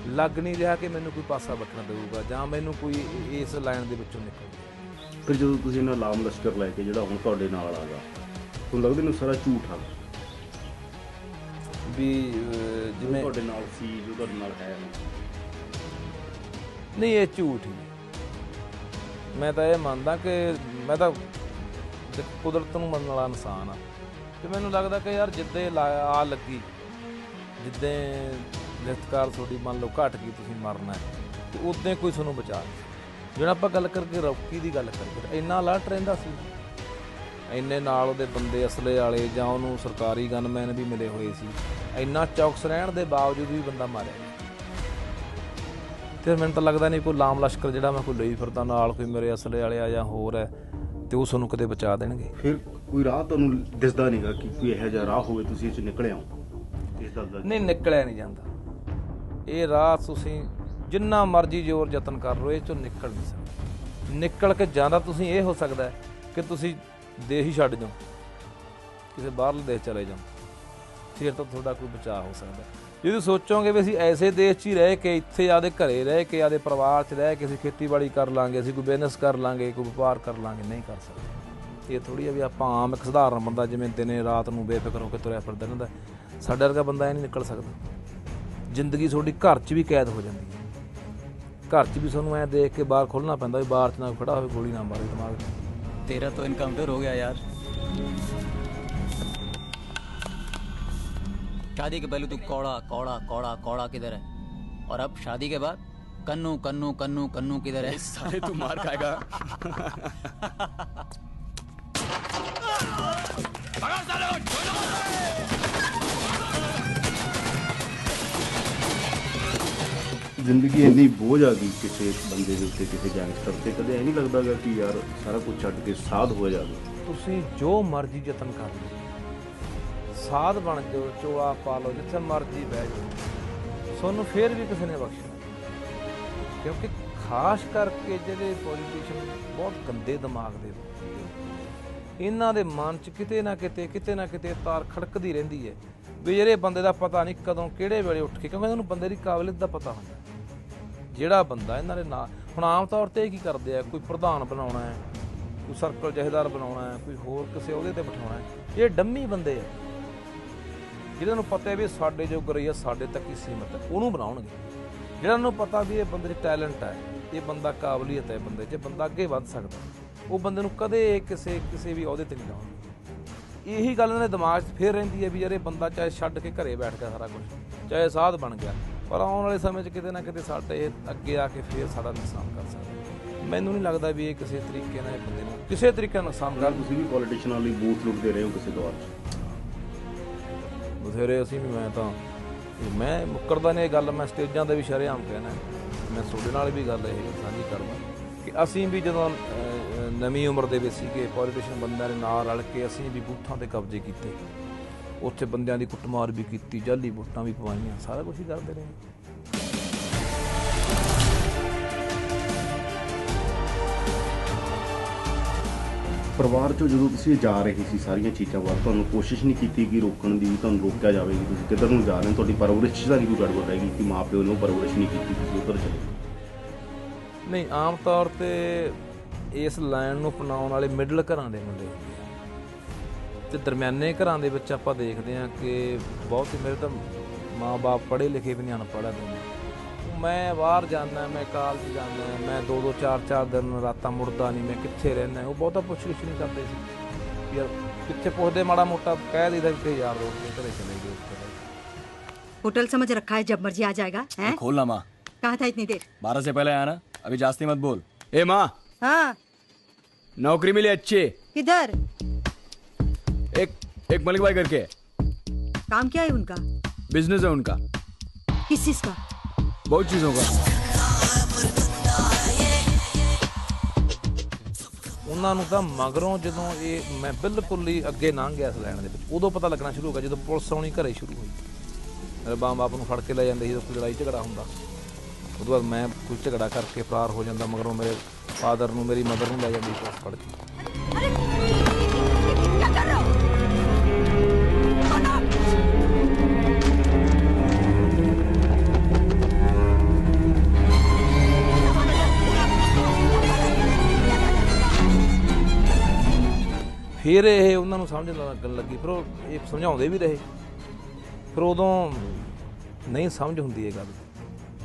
ਲੱਗ ਨਹੀਂ ਰਿਹਾ ਕਿ ਮੈਨੂੰ ਕੋਈ ਪਾਸਾ ਵੱਟਣਾ ਦੇਊਗਾ ਜਾਂ ਮੈਨੂੰ ਕੋਈ ਇਸ ਲਾਈਨ ਦੇ ਵਿੱਚੋਂ ਨਿਕਲ ਫਿਰ ਜਦੋਂ ਤੁਸੀਂ ਇਹਨਾਂ ਲਾਮ ਲਸ਼ਕਰ ਲੈ ਕੇ ਜਿਹੜਾ ਹੁਣ ਤੁਹਾਡੇ ਨਾਲ ਆਗਾ ਤੁਹਾਨੂੰ ਲੱਗਦਾ ਇਹਨੂੰ ਸਾਰਾ ਝੂਠ ਆ? ਵੀ ਜਿਵੇਂ ਤੁਹਾਡੇ ਨਾਲ ਸੀ ਜੋ ਤੁਹਾਡੇ ਨਾਲ ਹੈ। ਨਹੀਂ ਇਹ ਝੂਠ ਹੀ ਹੈ। ਮੈਂ ਤਾਂ ਇਹ ਮੰਨਦਾ ਕਿ ਮੈਂ ਤਾਂ ਕੁਦਰਤ ਨੂੰ ਮੰਨਣ ਵਾਲਾ ਇਨਸਾਨ ਆ ਤੇ ਮੈਨੂੰ ਲੱਗਦਾ ਕਿ ਯਾਰ ਜਿੱਦੇ ਲਾ- ਆ ਲੱਗੀ ਜਿੱਦੇ ਲਿਖਤਕਾਰ ਤੁਹਾਡੀ ਮੰਨ ਲਓ ਘਟ ਗਈ ਤੁਸੀਂ ਮਰਨਾ ਹੈ, ਤੇ ਉਦੋਂ ਕੋਈ ਤੁਹਾਨੂੰ ਬਚਾ ਨਹੀਂ ਸਕਦਾ। ਜਿਹੜਾ ਆਪਾਂ ਗੱਲ ਕਰਕੇ ਰੌਕੀ ਦੀ ਗੱਲ ਕਰਕੇ ਇੰਨਾ ਅਲਰਟ ਰਹਿੰਦਾ ਸੀ ਇੰਨੇ ਨਾਲ ਉਹਦੇ ਬੰਦੇ ਅਸਲੇ ਵਾਲੇ ਜਾਂ ਉਹਨੂੰ ਸਰਕਾਰੀ ਗਨਮੈਨ ਵੀ ਮਿਲੇ ਹੋਏ ਸੀ ਇੰਨਾ ਚੌਕਸ ਰਹਿਣ ਦੇ ਬਾਵਜੂਦ ਵੀ ਬੰਦਾ ਮਾਰਿਆ ਤੇ ਮੈਨੂੰ ਤਾਂ ਲੱਗਦਾ ਨਹੀਂ ਕੋਈ ਲਾਮ ਲਸ਼ਕਰ ਜਿਹੜਾ ਮੈਂ ਕੋਈ ਲਈ ਫਿਰਦਾ ਨਾਲ ਕੋਈ ਮੇਰੇ ਅਸਲੇ ਵਾਲੇ ਆ ਜਾਂ ਹੋਰ ਹੈ ਤੇ ਉਹ ਤੁਹਾਨੂੰ ਕਦੇ ਬਚਾ ਦੇਣਗੇ। ਫਿਰ ਕੋਈ ਰਾਹ ਤੁਹਾਨੂੰ ਦਿਸਦਾ ਨਹੀਂਗਾ ਕਿ ਕੋਈ ਇਹੋ ਜਿਹਾ ਰਾਹ ਹੋਵੇ ਤੁਸੀਂ ਇਹ ਚ ਨਿਕਲੇ ਆਓ ਨਹੀਂ ਨਿਕਲਿਆ ਨਹੀਂ ਜਾਂਦਾ। ਇਹ ਰਾਹ ਤੁਸੀਂ ਜਿੰਨਾ ਮਰਜ਼ੀ ਜ਼ੋਰ ਯਤਨ ਕਰ ਲਓ ਇਹ ਚੋਂ ਨਿਕਲ ਨਹੀਂ ਸਕਦੇ। ਨਿਕਲ ਕੇ ਜਾਂਦਾ ਤੁਸੀਂ ਇਹ ਹੋ ਸਕਦਾ ਹੈ ਕਿ ਤੁਸੀਂ ਦੇਸ਼ ਹੀ ਛੱਡ ਜਾਓ ਕਿਸੇ ਬਾਹਰਲੇ ਦੇਸ਼ ਚਲੇ ਜਾਓ। ਫਿਰ ਤਾਂ ਤੁਹਾਡਾ ਕੋਈ ਬਚਾਅ ਹੋ ਸਕਦਾ। ਹੈ। ਜੇ ਤੁਸੀਂ ਸੋਚੋਗੇ ਵੀ ਅਸੀਂ ਐਸੇ ਦੇਸ਼ 'ਚ ਹੀ ਰਹਿ ਕੇ, ਇੱਥੇ ਆਦੇ ਘਰੇ ਰਹਿ ਕੇ ਆਦੇ ਪਰਿਵਾਰ 'ਚ ਰਹਿ ਕੇ ਅਸੀਂ ਖੇਤੀਬਾੜੀ ਕਰ ਲਾਂਗੇ, ਅਸੀਂ ਕੋਈ ਬਿਜ਼ਨਸ ਕਰ ਲਾਂਗੇ, ਕੋਈ ਵਪਾਰ ਕਰ ਲਾਂਗੇ, ਨਹੀਂ ਕਰ ਸਕਦੇ। ਇਹ ਥੋੜੀ ਆ ਵੀ ਆਪਾਂ ਆਮ ਇੱਕ ਸਧਾਰਨ ਬੰਦਾ ਜਿਵੇਂ ਦਿਨੇ ਰਾਤ ਨੂੰ ਬੇਫਿਕਰ ਹੋ ਕੇ ਤੁਰਿਆ ਫਿਰਦਾ ਰਹਿੰਦਾ, ਸਾਡੇ ਵਰਗਾ ਬੰਦਾ ਇਹ ਨਹੀਂ ਨਿਕਲ ਸਕਦਾ। ਜ਼ਿੰਦਗੀ ਤੁਹਾਡੀ ਘਰ 'ਚ ਵੀ ਕੈਦ ਹੋ ਜਾਂਦੀ ਹੈ। ਘਰ 'ਚ ਵੀ ਤੁਹਾਨੂੰ ਐ ਦੇਖ ਕੇ ਬਾਹਰ ਖੋਲਣਾ ਪੈਂਦਾ ਵੀ ਬਾਹਰ 'ਚ ਨਾ ਖੜਾ ਹੋਵੇ, ਗੋਲੀ ਨਾ ਮਾਰੇ ਦਿਮਾਗ 'ਤੇ ਤੇਰਾ ਤਾਂ ਇਨਕਾਊਂਟਰ ਹੋ ਗਿਆ ਯਾਰ। शादी के पहले तू कौड़ा कौड़ा कौड़ा कौड़ा किधर है और अब शादी के बाद कन्नू कन्नू कन्नू कन्नू किधर है साले तू मार खाएगा ਜ਼ਿੰਦਗੀ ਇੰਨੀ ਬੋਝ ਆ ਗਈ ਕਿਸੇ ਬੰਦੇ ਦੇ ਉੱਤੇ ਕਿਸੇ ਗੈਂਗਸਟਰ ਤੇ ਕਦੇ ਇਹ ਨਹੀਂ ਲੱਗਦਾਗਾ ਕਿ ਯਾਰ ਸਾਰਾ ਕੁਝ ਛੱਡ ਕੇ ਸਾਧ ਹੋ ਜਾਵੇ ਤੁਸੀਂ ਜੋ ਮਰਜ਼ੀ ਯਤਨ ਕਰ ਲਓ ਸਾਧ ਬਣ ਜਾਓ, ਚੋਲਾ ਪਾ ਲਓ, ਜਿੱਥੇ ਮਰਜ਼ੀ ਬਹਿ ਜਾਓ। ਤੁਹਾਨੂੰ ਫੇਰ ਵੀ ਕਿਸੇ ਨੇ ਬਖਸ਼ਣਾ। ਕਿਉਂਕਿ ਖਾਸ ਕਰਕੇ ਜਿਹੜੇ ਪੋਲੀਟੀਸ਼ੀਅਨ ਬਹੁਤ ਗੰਦੇ ਦਿਮਾਗ ਦੇ ਇਹਨਾਂ ਦੇ ਮਨ 'ਚ ਕਿਤੇ ਨਾ ਕਿਤੇ ਕਿਤੇ ਨਾ ਕਿਤੇ ਤਾਰ ਖੜਕਦੀ ਰਹਿੰਦੀ ਹੈ। ਵੀ ਜਿਹੜੇ ਬੰਦੇ ਦਾ ਪਤਾ ਨਹੀਂ ਕਦੋਂ ਕਿਹੜੇ ਵੇਲੇ ਉੱਠ ਕੇ, ਕਿਉਂਕਿ ਉਹਨੂੰ ਬੰਦੇ ਦੀ ਕਾਬਲੀਅਤ ਦਾ ਪਤਾ ਹੁੰਦਾ। ਜਿਹੜਾ ਬੰਦਾ ਇਹਨਾਂ ਦੇ ਨਾਲ, ਹੁਣ ਆਮ ਤੌਰ ਤੇ ਇਹ ਕੀ ਕਰਦੇ ਆ? ਕੋਈ ਪ੍ਰਧਾਨ ਬਣਾਉਣਾ ਹੈ, ਕੋਈ ਸਰਕਲ ਜਹੇਦਾਰ ਬਣਾਉਣਾ ਹੈ, ਕੋਈ ਹੋਰ ਕਿਸੇ ਉਹਦੇ ਤੇ ਬਿਠਾਉਣਾ ਹੈ। ਇਹ ਡੰਮੀ ਬੰਦੇ ਆ। ਜਿਹਨਾਂ ਨੂੰ ਪਤਾ ਹੈ ਵੀ ਸਾਡੇ ਜੋ ਗਰਈਆ ਸਾਡੇ ਤੱਕ ਹੀ ਸੀਮਤ ਹੈ, ਉਹਨੂੰ ਬਣਾਉਣਗੇ। ਜਿਹਨਾਂ ਨੂੰ ਪਤਾ ਵੀ ਇਹ ਬੰਦੇ 'ਚ ਟੈਲੈਂਟ ਹੈ, ਇਹ ਬੰਦਾ ਕਾਬਲੀਅਤ ਹੈ ਬੰਦੇ 'ਚ ਬੰਦਾ ਅੱਗੇ ਵੱਧ ਸਕਦਾ, ਉਹ ਬੰਦੇ ਨੂੰ ਕਦੇ ਕਿਸੇ ਕਿਸੇ ਵੀ ਅਹੁਦੇ ਤੇ ਨਹੀਂ ਲਾਉਣਗੇ। ਇਹੀ ਗੱਲ ਇਹਨਾਂ ਦੇ ਦਿਮਾਗ 'ਚ ਫੇਰ ਰਹਿੰਦੀ ਹੈ ਵੀ ਯਾਰ ਇਹ ਬੰਦਾ ਚਾਹੇ ਛੱਡ ਕੇ ਘਰੇ ਬੈਠ ਗਿਆ ਸਾਰਾ ਕੁਝ ਚਾਹੇ ਸਾਧ ਬਣ ਗਿਆ, ਪਰ ਆਉਣ ਵਾਲੇ ਸਮੇਂ 'ਚ ਕਿਤੇ ਨਾ ਕਿਤੇ ਸਾਡੇ ਇਹ ਅੱਗੇ ਆ ਕੇ ਫੇਰ ਸਾਡਾ ਨੁਕਸਾਨ ਕਰ ਸਕਦਾ ਮੈਨੂੰ ਨਹੀਂ ਲੱਗਦਾ ਵੀ ਇਹ ਕਿਸੇ ਤਰੀਕੇ ਨਾਲ ਇਹ ਬੰਦੇ ਨੂੰ, ਕਿਸੇ ਤਰੀਕੇ ਨਾਲ ਨੁਕਸਾਨ ਕਰ ਤੁਸੀਂ ਵੀ ਪੋਲੀਟੀਸ਼ੀਅਨਾਂ ਲਈ ਬੂਥ ਲੁੱਟਦੇ ਰਹੇ ਹੋ ਕਿਸੇ ਦੌਰ 'ਚ। ਬਥੇਰੇ ਅਸੀਂ ਵੀ, ਮੈਂ ਤਾਂ ਮੈਂ ਮੁੱਕਰਦਾ ਨਹੀਂ ਇਹ ਗੱਲ, ਮੈਂ ਸਟੇਜਾਂ ਤੇ ਵੀ ਸ਼ਰੇਆਮ ਕਹਿਣਾ ਮੈਂ ਤੁਹਾਡੇ ਨਾਲ ਵੀ ਗੱਲ ਇਹ ਸਾਂਝੀ ਕਰਦਾ ਕਿ ਅਸੀਂ ਵੀ ਜਦੋਂ ਨਵੀਂ ਉਮਰ ਦੇ ਵਿੱਚ ਸੀਗੇ ਪੋਲੀਟੀਸ਼ੀਅਨ ਬੰਦਿਆਂ ਦੇ ਨਾਲ ਰਲ ਕੇ ਅਸੀਂ ਵੀ ਬੂਥਾਂ ਤੇ ਕਬਜ਼ੇ ਕੀਤੇ। ਉੱਥੇ ਬੰਦਿਆਂ ਦੀ ਕੁੱਟਮਾਰ ਵੀ ਕੀਤੀ ਜਾਲੀ ਵੋਟਾਂ ਵੀ ਪਵਾਈਆਂ, ਸਾਰਾ ਕੁਝ ਹੀ ਕਰਦੇ ਰਹੇ। ਪਰਿਵਾਰ ਚੋਂ ਜਦੋਂ ਤੁਸੀਂ ਜਾ ਰਹੇ ਸੀ ਸਾਰੀਆਂ ਚੀਜ਼ਾਂ ਵੱਲ, ਤੁਹਾਨੂੰ ਕੋਸ਼ਿਸ਼ ਨਹੀਂ ਕੀਤੀ ਕਿ ਰੋਕਣ ਦੀ ਤੁਹਾਨੂੰ ਰੋਕਿਆ ਜਾਵੇ ਕਿ ਤੁਸੀਂ ਕਿੱਧਰ ਨੂੰ ਜਾ ਰਹੇ ਹੋ? ਤੁਹਾਡੀ ਪਰਵਰਿਸ਼ 'ਚ ਤਾਂ ਗੜਬੜ ਰਹੇਗੀ ਕਿ ਮਾਪਿਓ ਨੇ ਉਹ ਪਰਵਰਿਸ਼ ਨਹੀਂ ਕੀਤੀ, ਤੁਸੀਂ ਉੱਧਰ ਚਲੇ ਨਹੀਂ, ਆਮ ਤੌਰ ਤੇ ਇਸ ਲਾਈਨ ਨੂੰ ਅਪਣਾਉਣ ਵਾਲੇ ਮਿਡਲ ਘਰਾਂ ਦੇ ਮੁੰਡੇ ਹੁੰਦੇ ਆ। ਤੇ ਦਰਮਿਆਨੇ ਘਰਾਂ ਦੇ ਵਿੱਚ ਆਪਾਂ ਦੇਖਦੇ ਹਾਂ ਕਿ ਬਹੁਤ ਹੀ ਮੇਰੇ ਤਾਂ ਮਾਂ-ਬਾਪ ਪੜ੍ਹੇ ਲਿਖੇ ਵੀ ਨਹੀਂ, ਅਨਪੜ੍ਹ ਆ ਮੈਂ ਬਾਹਰ ਜਾਂਦਾ ਮੈਂ ਕਾਲਜ ਜਾਂਦਾ ਮੈਂ ਦੋ ਦੋ ਚਾਰ ਚਾਰ ਦਿਨ ਰਾਤਾਂ ਮੁੜਦਾ ਨਹੀਂ ਮੈਂ ਕਿੱਥੇ ਰਹਿਣਾ ਉਹ ਬਹੁਤਾ ਪੁੱਛ-ਗਿੱਛ ਨਹੀਂ ਕਰਦੇ ਸੀ ਵੀ ਯਾਰ ਕਿੱਥੇ ਪੁੱਛਦੇ ਮਾੜਾ ਮੋਟਾ ਕਹਿ ਦਈਦਾ ਕਿ ਯਾਰ ਦੋਸਤ ਦੇ ਘਰੇ ਚਲੇ ਗਏ ਉੱਥੇ ਰਹਿ ਗਏ। होटल समझ रखा है जब मर्जी आ जाएगा हैं खोलना माँ कहाँ था इतनी देर बारह से पहले आया ना अभी जास्ती मत बोल ए माँ हाँ नौकरी मिली अच्छी किधर एक एक मलिक भाई करके काम क्या है उनका बिजनेस है उनका किस चीज का बहुत चीजों का ਉਹਨਾਂ ਨੂੰ ਤਾਂ ਮਗਰੋਂ ਜਦੋਂ ਇਹ ਮੈਂ ਬਿਲਕੁਲ ਹੀ ਅੱਗੇ ਲੰਘ ਗਿਆ ਇਸ ਲੈਣ ਦੇ ਵਿੱਚ ਉਦੋਂ ਪਤਾ ਲੱਗਣਾ ਸ਼ੁਰੂ ਹੋ ਗਿਆ ਜਦੋਂ ਪੁਲਿਸ ਆਉਣੀ ਘਰੇ ਸ਼ੁਰੂ ਹੋਈ ਮੇਰੇ ਬਾਪ ਬਾਪ ਨੂੰ ਫੜ ਕੇ ਲੈ ਜਾਂਦੇ ਸੀ ਜਦੋਂ ਕੋਈ ਲੜਾਈ ਝਗੜਾ ਹੁੰਦਾ ਉਦੋਂ ਬਾਅਦ ਮੈਂ ਕੋਈ ਝਗੜਾ ਕਰਕੇ ਫਰਾਰ ਹੋ ਜਾਂਦਾ ਮਗਰੋਂ ਮੇਰੇ ਫਾਦਰ ਨੂੰ ਮੇਰੀ ਮਦਰ ਨੂੰ ਲੈ ਜਾਂਦੀ ਪੁਲਿਸ ਫੜ ਕੇ ਫਿਰ ਇਹ ਉਹਨਾਂ ਨੂੰ ਸਮਝ ਲੱਗਣ ਲੱਗੀ ਫਿਰ ਉਹ ਇਹ ਸਮਝਾਉਂਦੇ ਵੀ ਰਹੇ। ਫਿਰ ਉਦੋਂ ਨਹੀਂ ਸਮਝ ਹੁੰਦੀ ਇਹ ਗੱਲ।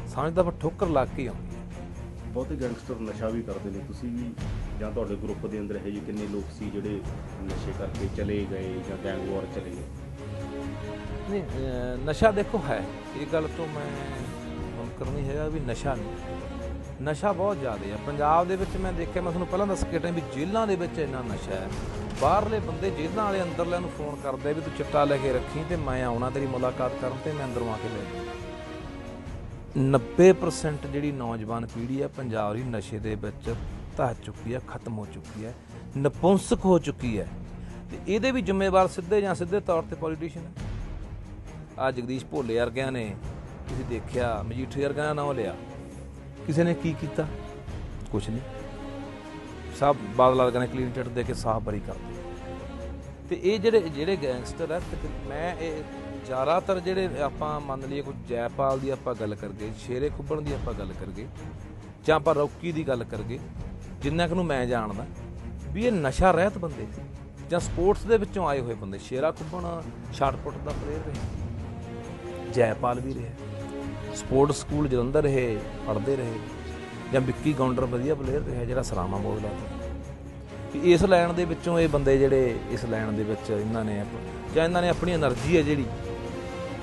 ਸਮਝ ਤਾਂ ਫਿਰ ਠੋਕਰ ਲੱਗ ਕੇ ਹੀ ਆਉਂਦੀ ਹੈ। ਬਹੁਤੇ ਗੈਂਗਸਟਰ ਨਸ਼ਾ ਵੀ ਕਰਦੇ ਨੇ। ਤੁਸੀਂ ਵੀ ਜਾਂ ਤੁਹਾਡੇ ਗਰੁੱਪ ਦੇ ਅੰਦਰ ਇਹ ਜਿਹੇ ਕਿੰਨੇ ਲੋਕ ਸੀ ਜਿਹੜੇ ਨਸ਼ੇ ਕਰਕੇ ਚਲੇ ਗਏ ਜਾਂ ਗੈਂਗ ਵਾਰ ਚਲੇ ਗਏ? ਨਹੀਂ ਨਸ਼ਾ ਦੇਖੋ ਹੈ। ਇਹ ਗੱਲ ਤੋਂ ਮੈਂ ਮੁਨਕਰ ਨਹੀਂ ਹੈਗਾ ਵੀ ਨਸ਼ਾ ਨਹੀਂ। ਨਸ਼ਾ ਬਹੁਤ ਜ਼ਿਆਦਾ ਹੈ। ਪੰਜਾਬ ਦੇ ਵਿੱਚ ਮੈਂ ਦੇਖਿਆ, ਮੈਂ ਤੁਹਾਨੂੰ ਪਹਿਲਾਂ ਦੱਸ ਕੇ ਟਾਈਮ ਵੀ ਜੇਲ੍ਹਾਂ ਦੇ ਵਿੱਚ ਇੰਨਾ ਨਸ਼ਾ ਹੈ। ਬਾਹਰਲੇ ਬੰਦੇ ਜੇਲ੍ਹਾਂ ਵਾਲੇ ਅੰਦਰਲਿਆਂ ਨੂੰ ਫੋਨ ਕਰਦੇ ਵੀ ਤੂੰ ਚਿੱਟਾ ਲੈ ਕੇ ਰੱਖੀ ਤੇ ਮੈਂ ਆਉਣਾ, ਤੇਰੀ ਮੁਲਾਕਾਤ ਕਰਨ ਤੇ ਮੈਂ ਅੰਦਰੋਂ ਆ ਕੇ ਲੈ ਜਾਊਂ। 90% ਜਿਹੜੀ ਨੌਜਵਾਨ ਪੀੜ੍ਹੀ ਹੈ ਪੰਜਾਬ ਦੀ ਨਸ਼ੇ ਦੇ ਵਿੱਚ ਧਾ ਚੁੱਕੀ ਹੈ, ਖਤਮ ਹੋ ਚੁੱਕੀ ਹੈ, ਨਪੁੰਸਕ ਹੋ ਚੁੱਕੀ ਹੈ। ਤੇ ਇਹਦੇ ਵੀ ਜ਼ਿੰਮੇਵਾਰ ਸਿੱਧੇ ਜਾਂ ਸਿੱਧੇ ਤੌਰ ਤੇ ਪੋਲੀਟੀਸ਼ੀਅਨ ਹੈ। ਆ ਜਗਦੀਸ਼ ਭੋਲੇ ਵਰਗਿਆਂ ਨੇ ਤੁਸੀਂ ਦੇਖਿਆ ਮਜੀਠੀ ਵਰਗਿਆਂ ਦਾ ਨਾਮ ਲਿਆ। ਕਿਸੇ ਨੇ ਕੀ ਕੀਤਾ? ਕੁਝ ਨਹੀਂ। ਸਭ ਬਾਦਲ ਵਰਗਿਆਂ ਨੇ ਕਲੀਨ ਚਿੱਟ ਦੇ ਕੇ ਸਾਫ਼ ਬਰੀ ਕਰ ਤੇ ਇਹ ਜਿਹੜੇ ਜਿਹੜੇ ਗੈਂਗਸਟਰ ਹੈ ਮੈਂ ਇਹ ਜ਼ਿਆਦਾਤਰ ਜਿਹੜੇ ਆਪਾਂ ਮੰਨ ਲਈਏ ਕੋਈ ਜੈਪਾਲ ਦੀ ਆਪਾਂ ਗੱਲ ਕਰਗੇ, ਸ਼ੇਰੇ ਖੁੱਬਣ ਦੀ ਆਪਾਂ ਗੱਲ ਕਰਗੇ, ਜਾਂ ਆਪਾਂ ਰੌਕੀ ਦੀ ਗੱਲ ਕਰਗੇ, ਜਿੰਨਾ ਕੁ ਨੂੰ ਮੈਂ ਜਾਣਦਾ, ਵੀ ਇਹ ਨਸ਼ਾ ਰਹਿਤ ਬੰਦੇ ਜਾਂ ਸਪੋਰਟਸ ਦੇ ਵਿੱਚੋਂ ਆਏ ਹੋਏ ਬੰਦੇ, ਸ਼ੇਰਾ ਖੁੱਬਣ ਸ਼ਾਟਪੁੱਟ ਦਾ ਪਲੇਅਰ ਰਿਹਾ। ਜੈਪਾਲ ਵੀ ਰਿਹਾ। ਸਪੋਰਟ ਸਕੂਲ ਜਲੰਧਰ ਰਹੇ ਪੜਦੇ ਰਹੇ, ਜਾਂ ਵਿੱਕੀ ਗੌਂਡਰ ਵਧੀਆ ਪਲੇਅਰ ਰਿਹਾ ਜਿਹੜਾ ਸਰਾਮਾ ਬੋਲ ਲਾਦਾ ਇਸ ਲਾਈਨ ਦੇ ਵਿੱਚੋਂ ਇਹ ਬੰਦੇ ਜਿਹੜੇ ਇਸ ਲਾਈਨ ਦੇ ਵਿੱਚ ਇਹਨਾਂ ਨੇ ਜਾਂ ਇਹਨਾਂ ਨੇ ਆਪਣੀ એનર્ਜੀ ਹੈ ਜਿਹੜੀ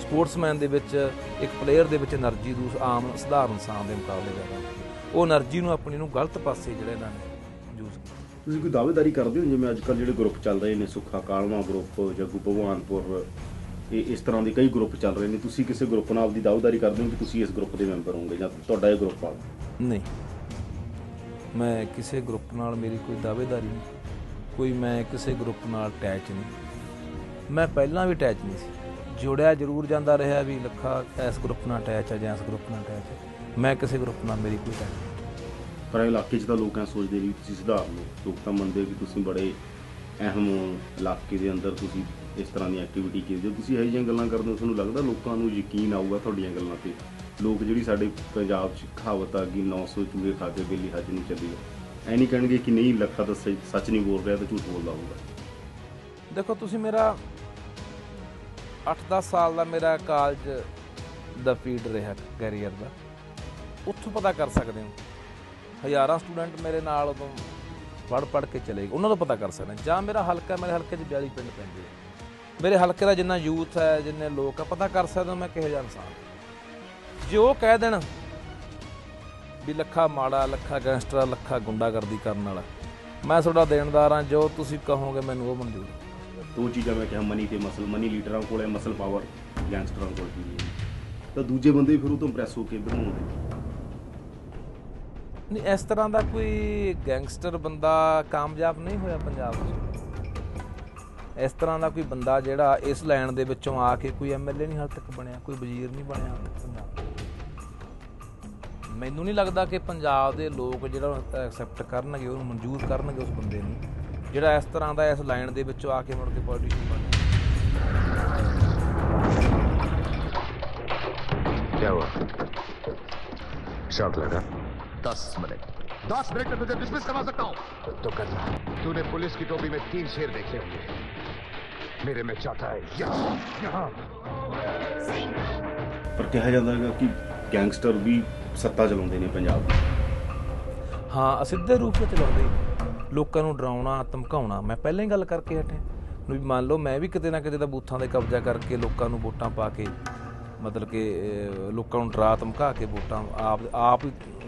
ਸਪੋਰਟਸਮੈਨ ਦੇ ਵਿੱਚ, ਇੱਕ ਪਲੇਅਰ ਦੇ ਵਿੱਚ એનર્ਜੀ ਦੂਸ ਆਮ ਸਧਾਰਨ ਇਨਸਾਨ ਦੇ ਮੁਕਾਬਲੇ ਜ਼ਿਆਦਾ। ਉਹ એનર્ਜੀ ਨੂੰ ਆਪਣੀ ਨੂੰ ਗਲਤ ਪਾਸੇ ਜਿਹੜਾ ਇਹਨਾਂ ਨੇ ਯੂਜ਼ ਕੀਤਾ। ਤੁਸੀਂ ਕੋਈ ਦਾਅਵੇਦਾਰੀ ਕਰਦੇ ਹੋ ਜਿਵੇਂ ਅੱਜ ਕੱਲ ਜਿਹੜੇ ਗਰੁੱਪ ਚੱਲ ਰਹੇ ਨੇ, ਸੁੱਖਾ ਕਾਲਵਾ ਗਰੁੱਪ ਜੱਗੂ ਭਗਵਾਨਪੁਰ ਇਹ ਇਸ ਤਰ੍ਹਾਂ ਦੇ ਕਈ ਗਰੁੱਪ ਚੱਲ ਰਹੇ ਨੇ। ਤੁਸੀਂ ਕਿਸੇ ਗਰੁੱਪ ਨਾਲ ਆਪਦੀ ਦਾਅਵੇਦਾਰੀ ਕਰਦੇ ਹੋ ਕਿ ਤੁਸੀਂ ਇਸ ਗਰੁੱਪ ਦੇ ਮੈਂਬਰ ਹੋਵੋਗੇ ਜਾਂ ਤੁਹਾਡਾ ਇਹ ਗਰੁੱਪ ਆ? ਨਹੀਂ। ਮੈਂ ਕਿਸੇ ਗਰੁੱਪ ਨਾਲ ਮੇਰੀ ਕੋਈ ਦਾਅਵੇਦਾਰੀ ਨਹੀਂ। ਕੋਈ ਮੈਂ ਕਿਸੇ ਗਰੁੱਪ ਨਾਲ ਅਟੈਚ ਨਹੀਂ। ਮੈਂ ਪਹਿਲਾਂ ਵੀ ਅਟੈਚ ਨਹੀਂ ਸੀ। ਜੁੜਿਆ ਜ਼ਰੂਰ ਜਾਂਦਾ ਰਿਹਾ ਵੀ ਲੱਖਾ ਇਸ ਗਰੁੱਪ ਨਾਲ ਅਟੈਚ ਹੈ ਜਾਂ ਇਸ ਗਰੁੱਪ ਨਾਲ ਅਟੈਚ ਹੈ ਮੈਂ ਕਿਸੇ ਗਰੁੱਪ ਨਾਲ ਮੇਰੀ ਕੋਈ ਅਟੈਚ ਨਹੀਂ। ਪਰ ਇਹ ਇਲਾਕੇ 'ਚ ਤਾਂ ਲੋਕ ਐਂ ਸੋਚਦੇ ਵੀ ਤੁਸੀਂ ਸੁਧਾਰ ਲਓ ਲੋਕ ਤਾਂ ਮੰਨਦੇ ਕਿ ਤੁਸੀਂ ਬੜੇ ਅਹਿਮ ਇਲਾਕੇ ਦੇ ਅੰਦਰ ਤੁਸੀਂ ਇਸ ਤਰ੍ਹਾਂ ਦੀ ਐਕਟੀਵਿਟੀ ਕੀਤੀ ਹੋ ਤੁਸੀਂ ਇਹੋ ਜਿਹੀਆਂ ਗੱਲਾਂ ਕਰਦੇ ਹੋ, ਤੁਹਾਨੂੰ ਲੱਗਦਾ ਲੋਕਾਂ ਨੂੰ ਯਕੀਨ ਆਊਗਾ ਤੁਹਾਡੀਆਂ ਗੱਲਾਂ ਤੇ? ਲੋਕ ਜਿਹੜੀ ਸਾਡੇ ਪੰਜਾਬ 'ਚ ਕਹਾਵਤ ਆ ਗਈ 900 ਚੂਹੇ ਖਾ ਕੇ ਬੇਲੀ ਹੱਜ ਨਹੀਂ ਚੱਲੀ। ਐ ਨਹੀਂ ਕਹਿਣਗੇ ਕਿ ਨਹੀਂ, ਲੱਖਾ ਤਾਂ ਸੱਚ ਸੱਚ ਨਹੀਂ ਬੋਲ ਰਿਹਾ ਤਾਂ ਝੂਠ ਬੋਲਦਾ ਹੋਊਗਾ। ਦੇਖੋ, ਤੁਸੀਂ ਮੇਰਾ 8-10 ਸਾਲ ਦਾ ਮੇਰਾ ਕਾਲਜ ਦਾ ਫੀਡ ਰਿਹਾ ਕੈਰੀਅਰ ਦਾ। ਉੱਥੋਂ ਪਤਾ ਕਰ ਸਕਦੇ ਹੋ। ਹਜ਼ਾਰਾਂ ਸਟੂਡੈਂਟ ਮੇਰੇ ਨਾਲ ਉਦੋਂ ਪੜ੍ਹ ਪੜ੍ਹ ਕੇ ਚਲੇ ਗਏ। ਉਹਨਾਂ ਤੋਂ ਪਤਾ ਕਰ ਸਕਦੇ ਜਾਂ ਮੇਰਾ ਹਲਕਾ, ਮੇਰੇ ਹਲਕੇ 'ਚ 42 ਪਿੰਡ ਪੈਂਦੇ ਆ। ਮੇਰੇ ਹਲਕੇ ਦਾ ਜਿੰਨਾ ਯੂਥ ਹੈ ਜਿੰਨੇ ਲੋਕ ਆ ਪਤਾ ਕਰ ਸਕਦੇ ਮੈਂ ਕਿਹੋ ਜਿਹਾ ਇਨਸਾਨ ਜੇ ਉਹ ਕਹਿ ਦੇਣ ਵੀ ਲੱਖਾ ਮਾੜਾ ਲੱਖਾ ਗੈਂਗਸਟਰ ਲੱਖਾ ਗੁੰਡਾਗਰਦੀ ਕਰਨ ਵਾਲਾ ਮੈਂ ਤੁਹਾਡਾ ਦੇਣਦਾਰ ਹਾਂ ਜੋ ਤੁਸੀਂ ਕਹੋਗੇ ਮੈਨੂੰ ਉਹ ਮਨਜ਼ੂਰ ਦੋ ਚੀਜ਼ਾਂ ਮੈਂ ਕਿਹਾ ਮਨੀ ਤੇ ਮਸਲ ਮਨੀ ਲੀਡਰਾਂ ਕੋਲ ਹੈ ਮਸਲ ਪਾਵਰ ਗੈਂਗਸਟਰਾਂ ਕੋਲ ਵੀ ਹੈ। ਤਾਂ ਦੂਜੇ ਬੰਦੇ ਵੀ ਫਿਰ ਉਹ ਤੋਂ ਇੰਪ੍ਰੈਸ ਹੋ ਕੇ ਇੱਧਰ ਨੂੰ। ਆਉਂਦੇ ਨਹੀਂ ਇਸ ਤਰ੍ਹਾਂ ਦਾ ਕੋਈ ਗੈਂਗਸਟਰ ਬੰਦਾ ਕਾਮਯਾਬ ਨਹੀਂ ਹੋਇਆ ਪੰਜਾਬ 'ਚ? ਇਸ ਤਰ੍ਹਾਂ ਦਾ ਕੋਈ ਬੰਦਾ ਜਿਹੜਾ ਇਸ ਲਾਈਨ ਦੇ ਵਿੱਚੋਂ ਆ ਕੇ ਕੋਈ ਐਮਐਲਏ ਨਹੀਂ ਹਾਲ ਤੱਕ ਬਣਿਆ ਕੋਈ ਵਜ਼ੀਰ ਨਹੀਂ ਬਣਿਆ ਹਾਲ ਤੱਕ ਪੰਜਾਬ 'ਚ। ਮੈਨੂੰ ਨਹੀਂ ਲੱਗਦਾ ਕਿ ਪੰਜਾਬ ਦੇ ਲੋਕ ਜਿਹੜਾ ਐਕਸੈਪਟ ਕਰਨਗੇ ਉਹਨੂੰ ਮਨਜ਼ੂਰ ਕਰਨਗੇ ਉਸ ਬੰਦੇ ਨੂੰ ਜਿਹੜਾ ਇਸ ਤਰ੍ਹਾਂ ਦਾ ਇਸ ਲਾਈਨ ਦੇ ਵਿੱਚੋਂ ਆ ਕੇ ਮੁੜ ਕੇ ਪੋਲੀਟੀਸ਼ੀਅਨ ਬਣਿਆ क्या हुआ शॉक लगा दस मिनट दस मिनट में तुझे डिसमिस करवा सकता हूं तो करना तूने पुलिस की टोपी में तीन शेर देखे होंगे ਮੇਰੇ ਵਿੱਚ ਚਾਹਤਾ ਹੈ। ਯਹਾਂ ਯਹਾਂ ਪਰ ਕਿਹਾ ਜਾਂਦਾ ਹੈ ਕਿ ਗੈਂਗਸਟਰ ਵੀ ਸੱਤਾ ਚਲਾਉਂਦੇ ਨੇ ਪੰਜਾਬ ਦੀ ਹਾਂ ਅਸਿੱਧੇ ਰੂਪ ਵਿੱਚ ਚਲਾਉਂਦੇ ਲੋਕਾਂ ਨੂੰ ਡਰਾਉਣਾ ਧਮਕਾਉਣਾ ਮੈਂ ਪਹਿਲਾਂ ਹੀ ਗੱਲ ਕਰਕੇ ਹਟਿਆ। ਨੂੰ ਵੀ ਮੰਨ ਲਓ ਮੈਂ ਵੀ ਕਿਤੇ ਨਾ ਕਿਤੇ ਦਾ ਬੂਥਾਂ ਦੇ ਕਬਜ਼ਾ ਕਰਕੇ ਲੋਕਾਂ ਨੂੰ ਵੋਟਾਂ ਪਾ ਕੇ ਮਤਲਬ ਕਿ ਲੋਕਾਂ ਨੂੰ ਡਰਾ ਧਮਕਾ ਕੇ ਵੋਟਾਂ ਆਪ ਆਪ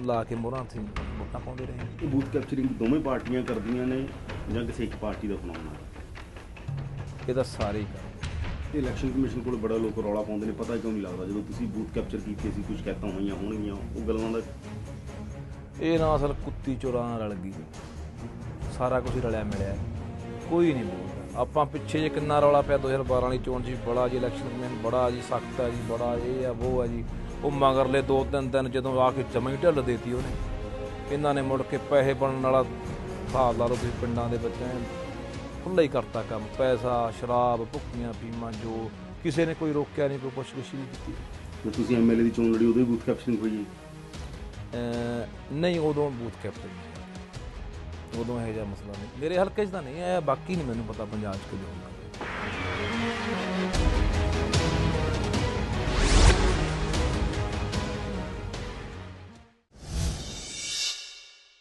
ਲਾ ਕੇ ਮੋਹਰਾਂ ਤੇ ਵੋਟਾਂ ਪਾਉਂਦੇ ਰਹੇ। ਇਹ ਬੂਥ ਕੈਪਚਰਿੰਗ ਦੋਵੇਂ ਪਾਰਟੀਆਂ ਕਰਦੀਆਂ ਨੇ ਜਾਂ ਕਿਸੇ ਇੱਕ ਪਾਰਟੀ ਦਾ ਫਨਾਉਣਾ ਇਹ ਤਾਂ ਸਾਰੇ ਹੀ ਕਰ ਇਹ ਇਲੈਕਸ਼ਨ ਕਮਿਸ਼ਨ ਕੋਲ ਬੜਾ ਲੋਕ ਰੌਲਾ ਪਾਉਂਦੇ ਨੇ ਪਤਾ ਕਿਉਂ ਨਹੀਂ ਲੱਗਦਾ ਜਦੋਂ ਤੁਸੀਂ ਬੂਥ ਕੈਪਚਰ ਕੀਤੇ ਸੀ ਕੁਝ ਕਹਿਤਾਂ ਹੋਈਆਂ ਹੋਣਗੀਆਂ ਉਹ ਗੱਲਾਂ ਦਾ ਇਹ ਨਾ ਅਸਲ ਕੁੱਤੀ ਚੋਰਾਂ ਨਾਲ ਰਲ ਗਈ ਸਾਰਾ ਕੁਝ ਰਲਿਆ ਮਿਲਿਆ। ਕੋਈ ਨਹੀਂ ਬੋਲਦਾ। ਆਪਾਂ ਪਿੱਛੇ ਜੇ ਕਿੰਨਾ ਰੌਲਾ ਪਿਆ 2012 ਵਾਲੀ ਚੋਣ ਵੀ ਬੜਾ ਜੀ ਇਲੈਕਸ਼ਨ ਕਮਿਸ਼ਨ ਬੜਾ ਜੀ ਸਖਤ ਹੈ ਜੀ ਬੜਾ ਇਹ ਆ ਉਹ ਆ ਜੀ। ਉਹ ਮਗਰਲੇ ਦੋ ਤਿੰਨ ਦਿਨ ਜਦੋਂ ਆ ਕੇ ਜਮਾਂ ਹੀ ਢਿੱਲ ਦੇਤੀ ਉਹਨੇ। ਇਹਨਾਂ ਨੇ ਮੁੜ ਕੇ ਪੈਸੇ ਬਣਨ ਵਾਲਾ ਹਿਸਾਬ ਲਾ ਲਓ ਤੁਸੀਂ ਪਿੰਡਾਂ ਦੇ ਬੱਚਿਆਂ ਖੁੱਲ੍ਹਾ ਹੀ ਕਰਤਾ ਕੰਮ ਪੈਸਾ ਸ਼ਰਾਬ ਭੁੱਕੀਆਂ ਪੀਵਾਂ ਜੋ ਕਿਸੇ ਨੇ ਕੋਈ ਰੋਕਿਆ ਨਹੀਂ ਕੋਈ ਪੁੱਛਗਿੱਛ ਨਹੀਂ ਕੀਤੀ। ਜਦੋਂ ਤੁਸੀਂ ਐਮਐਲਏ ਦੀ ਚੋਣ ਲੜੀ ਉਦੋਂ ਹੀ ਬੂਥ ਕੈਪਚਰਿੰਗ ਹੋਈ ਅਹ ਨਹੀਂ ਉਦੋਂ ਬੂਥ ਕੈਪਟਨ ਨਹੀਂ ਉਦੋਂ ਇਹੋ ਜਿਹਾ ਮਸਲਾ ਨਹੀਂ। ਮੇਰੇ ਹਲਕੇ 'ਚ ਤਾਂ ਨਹੀਂ ਆਇਆ ਬਾਕੀ ਨਹੀਂ ਮੈਨੂੰ ਪਤਾ ਪੰਜਾਬ 'ਚ ਕਿਦੋਂ ਹੋਊਗਾ।